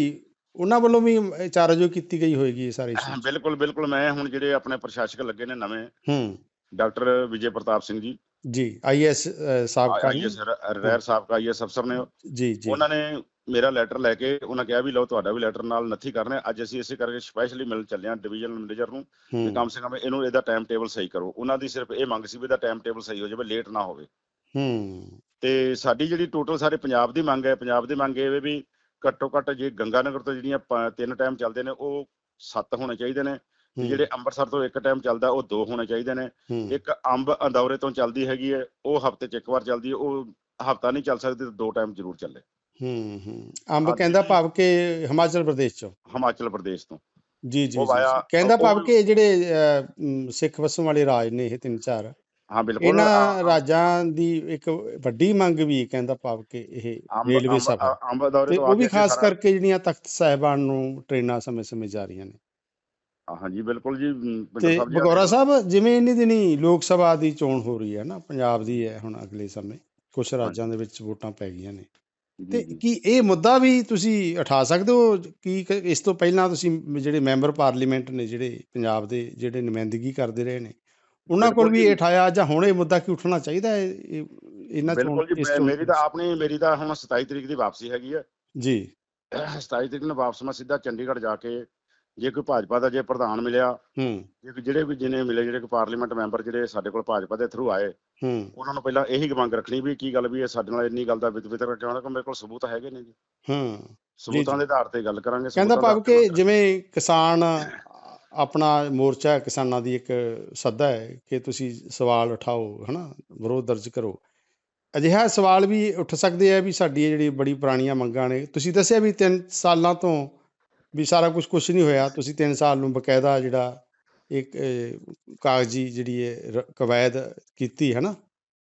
ਉਹਨਾਂ ਵੱਲੋਂ ਵੀ ਅਮ, ਚਾਰਾਜੋਈ ਕੀਤੀ ਗਈ ਹੋਏਗੀ ਇਹ ਸਾਰੇ ਬਿਲਕੁਲ ਬਿਲਕੁਲ ਮੈਂ ਹੁਣ ਜਿਹੜੇ ਆਪਣੇ ਪ੍ਰਸ਼ਾਸਕ ਲੱਗੇ ਨੇ ਨਵੇਂ ਹੂੰ। ਡਾਕਟਰ ਵਿਜੇ ਪ੍ਰਤਾਪ ਸਿੰਘ ਜੀ ਜੀ ਆਈਐਸ ਸਾਬਕਾ ਆਈਐਸ ਰੈਰ ਸਾਹਿਬ ਆਈਐਸ ਅਫਸਰ ਨੇ। ਜੀ ਜੀ। ਉਹਨਾਂ ਨੇ ਮੇਰਾ ਲੈਟਰ ਲੈ ਕੇ ਉਹਨਾਂ ਕਿਹਾ ਵੀ ਲਓ ਤੁਹਾਡਾ ਵੀ ਲੈਟਰ ਨਾਲ ਨੱਥੀ ਕਰਨਾ ਅੱਜ ਅਸੀਂ ਇਸੇ ਕਰਕੇ ਸਪੈਸ਼ਲੀ ਮਿਲ ਚੱਲੇ ਹਾਂ ਡਿਵੀਜ਼ਨਲ ਮੈਨੇਜਰ ਨੂੰ ਕਿ ਕਮ ਸੇ ਕਮ ਇਹਨੂੰ ਇਹਦਾ ਟਾਈਮ ਟੇਬਲ ਸਹੀ ਕਰੋ। ਉਹਨਾਂ ਦੀ ਸਿਰਫ ਇਹ ਮੰਗ ਸੀ ਵੀ ਇਹਦਾ ਟਾਈਮ ਟੇਬਲ ਸਹੀ ਹੋ ਜਾਵੇ ਲੇਟ ਨਾ ਹੋਵੇ। ਹੂੰ। ਤੇ ਸਾਡੀ ਜਿਹੜੀ ਟੋਟਲ ਸਾਰੇ ਪੰਜਾਬ ਦੀ ਮੰਗ ਹੈ ਪੰਜਾਬ ਦੀ ਮੰਗ ਇਹ ਵੀ ਘੱਟੋ ਘੱਟ ਜੇ ਗੰਗਾਨਗਰ ਤੋਂ ਜਿਹੜੀਆਂ ਤਿੰਨ ਟਾਈਮ ਚੱਲਦੇ ਨੇ ਉਹ ਸੱਤ ਹੋਣੇ ਚਾਹੀਦੇ ਨੇ। ਜਿਹੜੇ ਅੰਮ੍ਰਿਤਸਰ ਤੋਂ ਇੱਕ ਟਾਈਮ ਚੱਲਦਾ ਉਹ ਦੋ ਹੋਣੇ ਚਾਹੀਦੇ ਨੇ। ਇੱਕ ਅੰਬ ਅੰਦੌਰੇ ਤੋਂ ਚੱਲਦੀ ਹੈਗੀ ਹੈ ਉਹ ਹਫ਼ਤੇ 'ਚ ਇੱਕ ਵਾਰ ਚੱਲਦੀ ਹੈ ਉਹ ਹਫਤਾ ਨਹੀਂ ਚੱਲ ਸਕਦੀ ਤੇ ਦੋ ਟਾਈਮ ਜ਼ਰੂਰ ਚੱਲੇ। ਹੂੰ ਹੂੰ। ਅੰਬ ਕਹਿੰਦਾ ਭਾਵ ਕਿ ਹਿਮਾਚਲ ਪ੍ਰਦੇਸ਼ ਚੋਂ। ਹਿਮਾਚਲ ਪ੍ਰਦੇਸ਼ ਤੋਂ। ਜੀ ਜੀ ਕਹਿੰਦਾ ਭਾਵ ਕਿ ਜਿਹੜੇ ਸਿੱਖ ਵਸੋਂ ਵਾਲੇ ਰਾਜ ਨੇ ਇਹ ਤਿੰਨ ਚਾਰ ਹਾਂ ਬਿਲਕੁਲ। ਇਹਨਾਂ ਰਾਜਾਂ ਦੀ ਇੱਕ ਵੱਡੀ ਮੰਗ ਵੀ ਕਹਿੰਦਾ ਭਾਵ ਕਿ ਇਹ ਰੇਲਵੇ ਸਫ਼ਰ ਤੇ ਉਹ ਵੀ ਖਾਸ ਕਰਕੇ ਜਿਹੜੀਆਂ ਤਖਤ ਸਾਹਿਬਾਨ ਨੂੰ ਟ੍ਰੇਨਾਂ ਸਮੇਂ-ਸਮੇਂ ਜਾ ਰਹੀਆਂ ਨੇ। ਹਾਂਜੀ ਬਿਲਕੁਲ ਜੀ ਤੇ ਬਗੌਰਾ ਸਾਹਿਬ ਜਿਵੇਂ ਇੰਨੀ ਦਿਨੀ ਲੋਕ ਸਭਾ ਦੀ ਚੋਣ ਹੋ ਰਹੀ ਹੈ ਨਾ ਪੰਜਾਬ ਦੀ ਹੈ ਹੁਣ ਅਗਲੇ ਸਮੇਂ ਕੁਝ ਰਾਜਾਂ ਦੇ ਵਿੱਚ ਵੋਟਾਂ ਪੈ ਗਈਆਂ ਨੇ। ਤੇ। ਕੀ ਇਹ ਮੁੱਦਾ ਵੀ ਤੁਸੀਂ ਉਠਾ ਸਕਦੇ ਹੋ? ਕੀ ਇਸ ਤੋਂ ਪਹਿਲਾਂ ਤੁਸੀਂ ਜਿਹੜੇ ਮੈਂਬਰ ਪਾਰਲੀਮੈਂਟ ਨੇ ਜਿਹੜੇ ਪੰਜਾਬ ਦੇ ਜਿਹੜੇ ਨੁਮਾਇੰਦਗੀ ਕਰਦੇ ਰਹੇ ਨੇ ਉਹਨਾਂ ਕੋਲ ਵੀ। ਇਹ ਉਠਾਇਆ ਜਾਂ ਹੁਣ ਇਹ ਮੁੱਦਾ ਕੀ ਉੱਠਣਾ ਚਾਹੀਦਾ ਹੈ? ਇਹ- ਇਹਨਾਂ ਜੀ ਇਸ ਚੋਣ ਮੇਰੀ ਤਾਂ ਆਪਣੀ ਮੇਰੀ ਤਾਂ ਹੁਣ 27 ਤਰੀਕ ਦੀ ਵਾਪਸੀ ਹੈਗੀ ਹੈ ਜੀ। 27 ਤਰੀਕ ਨੂੰ ਵਾਪਸ ਮੈਂ ਸਿੱਧਾ ਚੰਡੀਗੜ੍ਹ ਜਾ ਕੇ ਜੇ ਕੋਈ ਭਾਜਪਾ ਦਾ ਜੇ ਪ੍ਰਧਾਨ ਮਿਲਿਆ ਹੂੰ। ਜੇ ਜਿਹੜੇ ਵੀ ਜਿਹਨੇ ਮਿਲੇ ਜਿਹੜੇ ਕੋਈ ਪਾਰਲੀਮੈਂਟ ਮੈਂਬਰ ਜਿਹੜੇ ਸਾਡੇ ਕੋਲ ਭਾਜਪਾ ਦੇ ਥਰੂ ਆਏ ਹੂੰ। ਉਹਨਾਂ ਨੂੰ ਪਹਿਲਾਂ ਇਹੀ ਮੰਗ ਰੱਖਣੀ ਵੀ ਕੀ ਗੱਲ ਵੀ ਇਹ ਸਾਡੇ ਨਾਲ ਇੰਨੀ ਗੱਲ ਦਾ ਵਿਤ ਵਿਤਰ ਕਿਉਂ ਕਿ ਮੇਰੇ ਕੋਲ ਸਬੂਤ ਹੈਗੇ ਨੇ ਜੀ। ਹੂੰ। ਸਬੂਤਾਂ ਦੇ ਆਧਾਰ ਤੇ ਗੱਲ ਕਰਾਂਗੇ ਕਹਿੰਦਾ ਭਾਵ ਕਿ ਜਿਵੇਂ ਕਿਸਾਨ ਆਪਣਾ ਮੋਰਚਾ ਕਿਸਾਨਾਂ ਦੀ ਇੱਕ ਸੱਦਾ ਹੈ ਕਿ ਤੁਸੀਂ ਸਵਾਲ ਉਠਾਓ ਹਨਾ ਵਿਰੋਧ ਦਰਜ ਕਰੋ। ਅਜਿਹਾ ਸਵਾਲ ਵੀ ਉੱਠ ਸਕਦੇ ਆ ਵੀ ਸਾਡੀ ਜਿਹੜੀ ਬੜੀ ਪੁਰਾਣੀਆਂ ਮੰਗਾਂ ਨੇ ਤੁਸੀਂ ਦੱਸਿਆ ਵੀ 3 ਸਾਲਾਂ ਤੋਂ ਵੀ ਸਾਰਾ ਕੁਝ ਕੁਝ ਨਹੀਂ ਹੋਇਆ। ਤੁਸੀਂ 3 ਸਾਲ ਨੂੰ ਬਕਾਇਦਾ ਜਿਹੜਾ ਇੱਕ ਕਾਗਜ਼ੀ ਜਿਹੜੀ ਹੈ ਰ- ਕਵਾਇਦ ਕੀਤੀ ਹੈ ਨਾ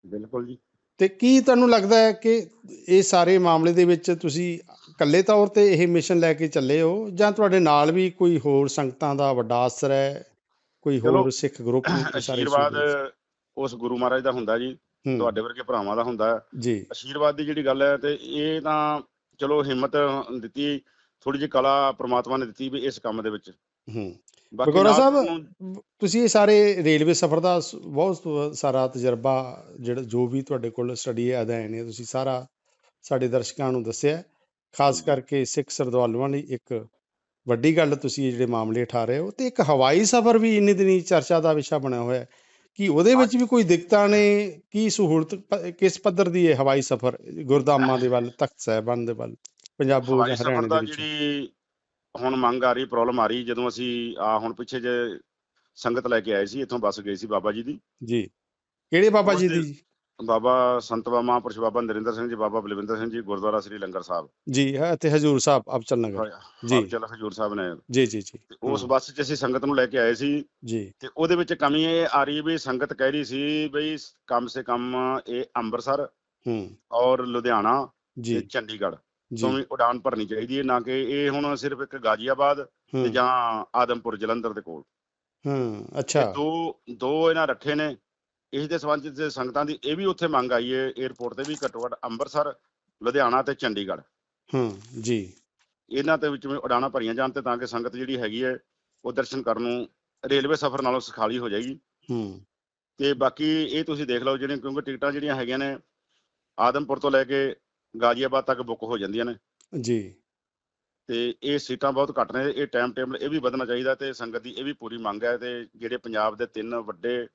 ਬਿਲਕੁਲ ਜੀ। ਤੇ ਕੀ ਤੁਹਾਨੂੰ ਲੱਗਦਾ ਹੈ ਕਿ ਇਹ ਸਾਰੇ ਮਾਮਲੇ ਦੇ ਵਿੱਚ ਤੁਸੀਂ ਇਕੱਲੇ ਤੌਰ ਤੇ ਇਹ ਮਿਸ਼ਨ ਲੈ ਕੇ ਚੱਲੇ ਹੋ ਜਾਂ ਤੁਹਾਡੇ ਨਾਲ ਵੀ ਕੋਈ ਹੋਰ ਸੰਗਤਾਂ ਦਾ ਵੱਡਾ ਅਸਰ ਹੈ? ਕੋਈ ਹੋਰ ਸਿੱਖ ਗਰੁੱਪ ਇਹ ਸਾਰੇ ਆਸ਼ੀਰਵਾਦ? ਉਸ ਗੁਰੂ ਮਹਾਰਾਜ ਦਾ ਹੁੰਦਾ ਜੀ ਤੁਹਾਡੇ ਵਰਗੇ ਭਰਾਵਾਂ ਦਾ ਹੁੰਦਾ। ਹੈ ਜੀ। ਆਸ਼ੀਰਵਾਦ ਦੀ ਜਿਹੜੀ ਗੱਲ ਹੈ ਤੇ ਇਹ ਤਾਂ ਚਲੋ ਹਿੰਮਤ ਦਿੱਤੀ ਥੋੜੀ ਜਿਹੀ ਕਲਾ ਪ੍ਰਮਾਤਮਾ ਨੇ ਦਿੱਤੀ ਵੀ ਇਸ ਕੰਮ ਦੇ ਵਿੱਚ ਹੂੰ ਨਾਲ ਸਾਹਿਬ ਤੁਸੀਂ ਇਹ ਸਾਰੇ ਰੇਲਵੇ ਸਫ਼ਰ ਦਾ ਬਹੁਤ ਸਾਰਾ ਤਜਰਬਾ ਜਿਹੜਾ ਜੋ ਵੀ ਤੁਹਾਡੇ ਕੋਲ ਸਟੱਡੀ ਹੈ ਅਧਿਐਨ ਹੈ ਤੁਸੀਂ ਸਾਰਾ ਸਾਡੇ ਦਰਸ਼ਕਾਂ ਨੂੰ ਦੱਸਿਆ। ਖਾਸ। ਕਰਕੇ ਸਿੱਖ ਸਰਦਾਲੂਆਂ ਲਈ ਇੱਕ ਵੱਡੀ ਗੱਲ ਤੁਸੀਂ ਜਿਹੜੇ ਮਾਮਲੇ ਉਠਾ ਰਹੇ ਹੋ ਤੇ ਇੱਕ ਹਵਾਈ ਸਫ਼ਰ ਵੀ ਇੰਨੀ ਦਿਨੀ ਚਰਚਾ ਦਾ ਵਿਸ਼ਾ ਬਣਿਆ ਹੋਇਆ ਹੈ ਕਿ ਉਹਦੇ ਵਿੱਚ ਵੀ ਕੋਈ ਦਿੱਕਤਾਂ ਨੇ ਕੀ ਸਹੂਲਤ ਕਿਸ ਪੱਧਰ ਦੀ ਹੈ ਹਵਾਈ ਸਫ਼ਰ ਗੁਰਦਾਮਾਂ ਦੇ ਵੱਲ ਤਖਤ ਸਾਹਿਬਾਨ ਦੇ ਵੱਲ ਪੰਜਾਬੋ ਜਾਂ ਹਵਾਈ ਸਫ਼ਰ ਹਰਿਆਣੇ ਦਾ ਦੇ ਵਿੱਚ। ਜਿਹੜੀ ਹੁਣ ਮੰਗ ਆ ਰਹੀ ਪ੍ਰੋਬਲਮ ਆ ਰਹੀ ਜਦੋਂ ਅਸੀਂ ਆ ਹੁਣ ਪਿੱਛੇ ਜੇ ਸੰਗਤ ਲੈ ਕੇ ਆਏ ਸੀ ਇੱਥੋਂ ਬੱਸ ਗਈ ਸੀ ਬਾਬਾ ਜੀ ਦੀ। ਜੀ। ਕਿਹੜੇ ਬਾਬਾ ਜੀ ਦੇ- ਜੀ? ਬਾਬਾ ਸੰਤ ਬਾਬਾ ਮਹਾਂਪੁਰਸ਼ ਬਾਬਾ ਨਰਿੰਦਰ ਸਿੰਘ ਜੀ ਬਾਬਾ ਬਲਵਿੰਦਰ ਸਿੰਘ ਜੀ ਗੁਰਦੁਆਰਾ ਸ੍ਰੀ ਲੰਗਰ ਸਾਹਿਬ। ਜੀ ਹੈ ਤੇ ਹਜੂਰ ਸਾਹਿਬ ਅਬਚਲ ਨਗਰ। ਜੀ। ਜੀ। ਚਲ ਹਜੂਰ ਸਾਹਿਬ ਨੇ। ਜੀ ਜੀ ਜੀ। ਤੇ ਉਸ। ਬੱਸ 'ਚ ਅਸੀਂ ਸੰਗਤ ਨੂੰ ਲੈ ਕੇ ਆਏ ਸੀ। ਜੀ। ਤੇ ਉਹਦੇ ਵਿੱਚ ਕਮੀ ਇਹ ਆ ਰਹੀ ਵੀ ਸੰਗਤ ਕਹਿ ਰਹੀ ਸੀ ਬਈ ਕਮ ਸੇ ਕਮ ਇਹ ਅੰਮ੍ਰਿਤਸਰ ਹੂੰ। ਔਰ ਲੁਧਿਆਣਾ ਤੇ ਜੀ ਚੰਡੀਗੜ੍ਹ। ਤੋਂ ਵੀ ਉਡਾਨ ਭਰਨੀ ਚਾਹੀਦੀ ਹੈ ਨਾ ਕਿ ਇਹ ਹੁਣ ਸਿਰਫ ਇੱਕ ਗਾਜ਼ੀਆਬਾਦ ਤੇ ਜਾਂ ਆਦਮਪੁਰ ਜਲੰਧਰ ਦੇ ਕੋਲ। ਹੂੰ ਤੇ ਅੱਛਾ ਦੋ ਦੋ ਇਹਨਾਂ ਰੱਖੇ ਨੇ। ਇਸ ਦੇ ਸੰਬੰਧ ਚ ਸੰਗਤਾਂ ਦੀ ਇਹ ਵੀ ਉੱਥੇ ਮੰਗ ਆਈ ਹੈ 에어ਪੋਰਟ ਤੇ ਵੀ ਘੱਟੋ ਘੱਟ ਅੰਮ੍ਰਿਤਸਰ ਲੁਧਿਆਣਾ ਤੇ ਚੰਡੀਗੜ੍ਹ। ਹੂੰ ਜੀ। ਇਹਨਾਂ ਦੇ ਵਿੱਚ ਵੀ ਉਡਾਨਾਂ ਭਰੀਆਂ ਜਾਣ ਤੇ ਤਾਂ ਕਿ ਸੰਗਤ ਜਿਹੜੀ ਹੈਗੀ ਹੈ ਉਹ ਦਰਸ਼ਨ ਕਰਨ ਨੂੰ ਰੇਲਵੇ ਸਫ਼ਰ ਨਾਲੋਂ ਸਖਾਲੀ ਹੋ ਜਾਏਗੀ। ਹੂੰ। ਤੇ ਬਾਕੀ ਇਹ ਤੁਸੀਂ ਦੇਖ ਲਓ ਜਿਹੜੇ ਕਿਉਂਕਿ ਟਿਕਟਾਂ ਜਿਹੜੀਆਂ ਹੈਗੀਆਂ ਨੇ ਆਦਮਪੁਰ ਤੋਂ ਲੈ ਕੇ ਗਾਜ਼ੀਆਬਾਦ ਤੱਕ ਬੁੱਕ ਹੋ ਜਾਂਦੀਆਂ ਨੇ। ਜੀ। ਤੇ ਇਹ ਸੀਟਾਂ ਬਹੁਤ ਘੱਟ ਨੇ ਇਹ ਟਾਈਮ ਟੇਬਲ ਇਹ ਵੀ ਵਧਣਾ ਚਾਹੀਦਾ ਤੇ ਸੰਗਤ ਦੀ ਇਹ ਵੀ ਪੂਰੀ ਮੰਗ ਹੈ ਤੇ ਜਿਹੜੇ ਪੰਜਾਬ ਦੇ ਤਿੰਨ ਵੱਡੇ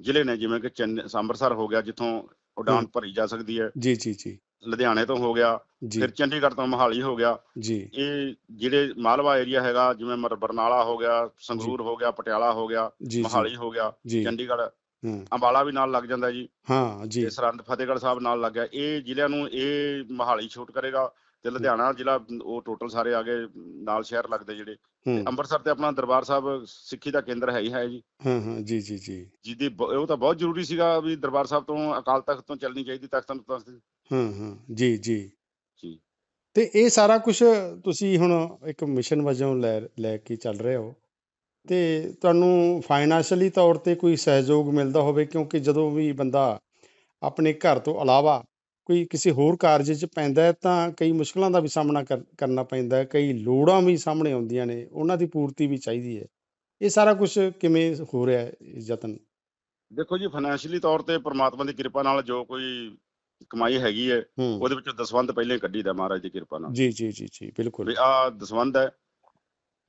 ਜ਼ਿਲ੍ਹੇ ਨੇ ਜਿਵੇਂ ਕਿ ਅੰਮ੍ਰਿਤਸਰ ਹੋ ਗਿਆ ਜਿੱਥੋਂ ਉਡਾਨ। ਭਰੀ ਜਾ ਸਕਦੀ ਹੈ। ਜੀ ਜੀ ਜੀ। ਲੁਧਿਆਣੇ ਤੋਂ ਹੋ ਗਿਆ ਫਿਰ ਚੰਡੀਗੜ੍ਹ ਤੋਂ ਮੋਹਾਲੀ ਹੋ ਗਿਆ। ਜੀ। ਇਹ ਜਿਹੜੇ ਮਾਲਵਾ ਏਰੀਆ ਹੈਗਾ ਜਿਵੇਂ ਮਰ ਬਰਨਾਲਾ ਹੋ ਗਿਆ ਸੰਗਰੂਰ ਹੋ ਗਿਆ ਪਟਿਆਲਾ ਹੋ ਗਿਆ ਮੋਹਾਲੀ ਹੋ ਗਿਆ ਚੰਡੀਗੜ੍ਹ ਅੰਬਾਲਾ ਵੀ ਨਾਲ ਲੱਗ ਜਾਂਦਾ ਜੀ। ਹਾਂ ਜੀ। ਤੇ ਸਰਹੰਦ ਫਤਿਹਗੜ੍ਹ ਸਾਹਿਬ ਨਾਲ ਲੱਗ ਗਿਆ। ਇਹ ਜ਼ਿਲ੍ਹਿਆਂ ਨੂੰ ਇਹ ਮੋਹਾਲੀ ਛੂਟ ਕਰੇਗਾ ਤੇ ਲੁਧਿਆਣਾ ਜ਼ਿਲ੍ਹਾ ਉਹ ਟੋਟਲ ਸਾਰੇ ਆ ਗਏ ਨਾਲ ਸ਼ਹਿਰ ਲੱਗਦੇ ਜਿਹੜੇ। ਅੰਮ੍ਰਿਤਸਰ ਤੇ ਆਪਣਾ ਦਰਬਾਰ ਸਾਹਿਬ ਸਿੱਖੀ ਦਾ ਕੇਂਦਰ ਹੈ ਹੀ ਹੈ ਜੀ। ਹਾਂ ਹਾਂ ਜੀ ਜੀ ਜੀ। ਜਿਹਦੀ ਉਹ ਤਾਂ ਬਹੁਤ ਜ਼ਰੂਰੀ ਸੀਗਾ ਵੀ ਦਰਬਾਰ ਸਾਹਿਬ ਤੋਂ ਅਕਾਲ ਤਖਤ ਤੋਂ ਚੱਲਣੀ ਚਾਹੀਦੀ ਤਖਤ ਨੂੰ ਤਖਤ ਹਾਂ ਹਾਂ ਜੀ ਜੀ। ਜੀ। ਤੇ ਇਹ ਸਾਰਾ ਕੁਝ ਤੁਸੀਂ ਹੁਣ ਇੱਕ ਮਿਸ਼ਨ ਵਜੋਂ ਲੈ ਲੈ ਕੇ ਚੱਲ ਰਹੇ ਹੋ। ਤੇ ਤੁਹਾਨੂੰ ਫਾਈਨੈਂਸ਼ੀਅਲੀ ਤੌਰ ਤੇ ਕੋਈ ਸਹਿਯੋਗ ਮਿਲਦਾ ਹੋਵੇ ਕਿਉਂਕਿ ਜਦੋਂ ਵੀ ਬੰਦਾ ਆਪਣੇ ਘਰ ਤੋਂ ਇਲਾਵਾ ਕੋਈ ਕਿਸੇ ਹੋਰ ਕਾਰਜ 'ਚ ਪੈਂਦਾ ਹੈ ਤਾਂ ਕਈ ਮੁਸ਼ਕਲਾਂ ਦਾ ਵੀ ਸਾਹਮਣਾ ਕਰ- ਕਰਨਾ ਪੈਂਦਾ ਹੈ ਕਈ ਲੋੜਾਂ ਵੀ ਸਾਹਮਣੇ ਆਉਂਦੀਆਂ ਨੇ ਉਹਨਾਂ ਦੀ ਪੂਰਤੀ ਵੀ ਚਾਹੀਦੀ ਹੈ। ਇਹ ਸਾਰਾ ਕੁਝ ਕਿਵੇਂ ਹੋ ਰਿਹਾ ਹੈ ਯਤਨ? ਦੇਖੋ ਜੀ ਫਾਈਨੈਂਸ਼ੀਅਲੀ ਤੌਰ ਤੇ ਪ੍ਰਮਾਤਮਾ ਦੀ ਕਿਰਪਾ ਨਾਲ ਜੋ ਕੋਈ ਕਮਾਈ ਹੈਗੀ ਹੈ ਉਹਦੇ ਵਿੱਚੋਂ ਦਸਵੰਧ ਪਹਿਲੇ ਕੱਢੀ ਦਾ ਮਹਾਰਾਜ ਦੀ ਕਿਰਪਾ ਨਾਲ। ਜੀ ਜੀ ਜੀ ਜੀ ਬਿਲਕੁਲ। ਵੀ ਆ ਦਸਵੰਧ ਹੈ ਹੂੰ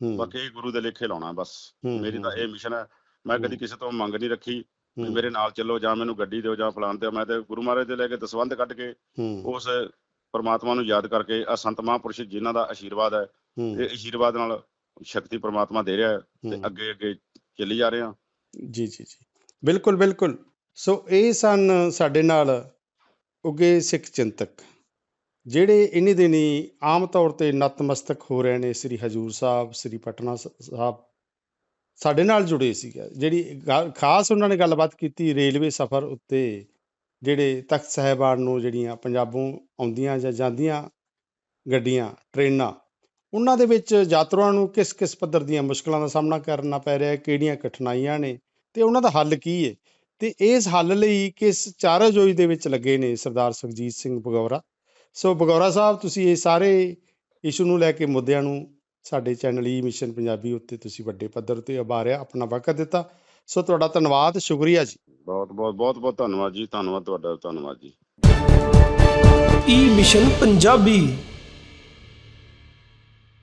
ਬਾਕੀ ਗੁਰੂ ਦੇ ਲੇਖੇ ਲਾਉਣਾ ਬਸ। ਮੇਰੀ ਤਾਂ ਇਹ ਮਿਸ਼ਨ ਹੈ ਮੈਂ ਕਦੀ। ਕਿਸੇ ਤੋਂ ਮੰਗ ਨਹੀਂ ਰੱਖੀ ਵੀ ਮੇਰੇ ਨਾਲ ਚੱਲੋ ਜਾਂ ਮੈਨੂੰ ਗੱਡੀ ਦਿਓ ਜਾਂ ਫਲਾਣ ਤੇ ਮੈਂ ਤੇ ਗੁਰੂ ਮਹਾਰਾਜ ਦੇ ਲੈ ਕੇ ਦਸਵੰਧ ਕੱਢ ਕੇ ਉਸ ਪਰਮਾਤਮਾ ਨੂੰ ਯਾਦ ਕਰਕੇ ਆ ਸੰਤ ਮਹਾਂਪੁਰਸ਼ ਜਿਨ੍ਹਾਂ ਦਾ ਆਸ਼ੀਰਵਾਦ ਹੈ ਇਹ ਆਸ਼ੀਰਵਾਦ ਨਾਲ ਸ਼ਕਤੀ ਪਰਮਾਤਮਾ ਦੇ ਰਿਹਾ ਹੈ ਤੇ। ਅੱਗੇ ਅੱਗੇ ਚੱਲੀ ਜਾ ਰਹੇ ਹਾਂ। ਜੀ ਜੀ ਜੀ। ਬਿਲਕੁਲ ਬਿਲਕੁਲ। ਸੋ ਇਹ ਸਨ ਸਾਡੇ ਨਾਲ ਉੱਗੇ ਸਿੱਖ ਚਿੰਤਕ। ਜਿਹੜੇ ਇਨੀ ਦਿਨੀ ਆਮ ਤੌਰ ਤੇ ਨਤਮਸਤਕ ਹੋ ਰਹੇ ਨੇ ਸ੍ਰੀ ਹਜੂਰ ਸਾਹਿਬ, ਸ੍ਰੀ ਪਟਨਾ ਸ- ਸਾਹਿਬ, ਸਾਡੇ ਨਾਲ ਜੁੜੇ ਸੀਗੇ। ਜਿਹੜੀ ਖਾਸ ਉਹਨਾਂ ਨੇ ਗੱਲਬਾਤ ਕੀਤੀ ਰੇਲਵੇ ਸਫ਼ਰ ਉੱਤੇ, ਜਿਹੜੇ ਤਖਤ ਸਾਹਿਬਾਨ ਨੂੰ ਜਿਹੜੀਆਂ ਪੰਜਾਬੋਂ ਆਉਂਦੀਆਂ ਜਾਂ ਜਾਂਦੀਆਂ ਗੱਡੀਆਂ, ਟ੍ਰੇਨਾਂ, ਉਹਨਾਂ ਦੇ ਵਿੱਚ ਯਾਤਰੂਆਂ ਨੂੰ ਕਿਸ ਕਿਸ ਪੱਧਰ ਦੀਆਂ ਮੁਸ਼ਕਲਾਂ ਦਾ ਸਾਹਮਣਾ ਕਰਨਾ ਪੈ ਰਿਹਾ ਹੈ, ਕਿਹੜੀਆਂ ਕਠਿਨਾਈਆਂ ਨੇ ਤੇ ਉਹਨਾਂ ਦਾ ਹੱਲ ਕੀ ਹੈ ਤੇ ਇਸ ਹੱਲ ਲਈ ਕਿਸ ਚਾਰਾਜੋਈ ਦੇ ਵਿੱਚ ਲੱਗੇ ਨੇ ਸਰਦਾਰ ਸੁਖਜੀਤ ਸਿੰਘ ਬਗੌਰਾ ਸੋ ਬਗੌਰਾ ਸਾਹਿਬ ਤੁਸੀਂ ਇਹ ਸਾਰੇ ਇਸ਼ੂ ਨੂੰ ਲੈ ਕੇ ਮੁੱਦਿਆਂ ਨੂੰ ਸਾਡੇ ਚੈਨਲ ਈ ਮਿਸ਼ਨ ਪੰਜਾਬੀ ਉੱਤੇ ਤੁਸੀਂ ਵੱਡੇ ਪੱਧਰ ਤੇ ਉਭਾਰਿਆ ਆਪਣਾ ਵਕਤ ਦਿੱਤਾ। ਸੋ ਤੁਹਾਡਾ ਧੰਨਵਾਦ ਸ਼ੁਕਰੀਆ ਜੀ। ਬਹੁਤ ਬਹੁਤ ਬਹੁਤ ਬਹੁਤ ਧੰਨਵਾਦ ਜੀ ਧੰਨਵਾਦ ਤੁਹਾਡਾ ਧੰਨਵਾਦ ਜੀ। E mission Punjabi.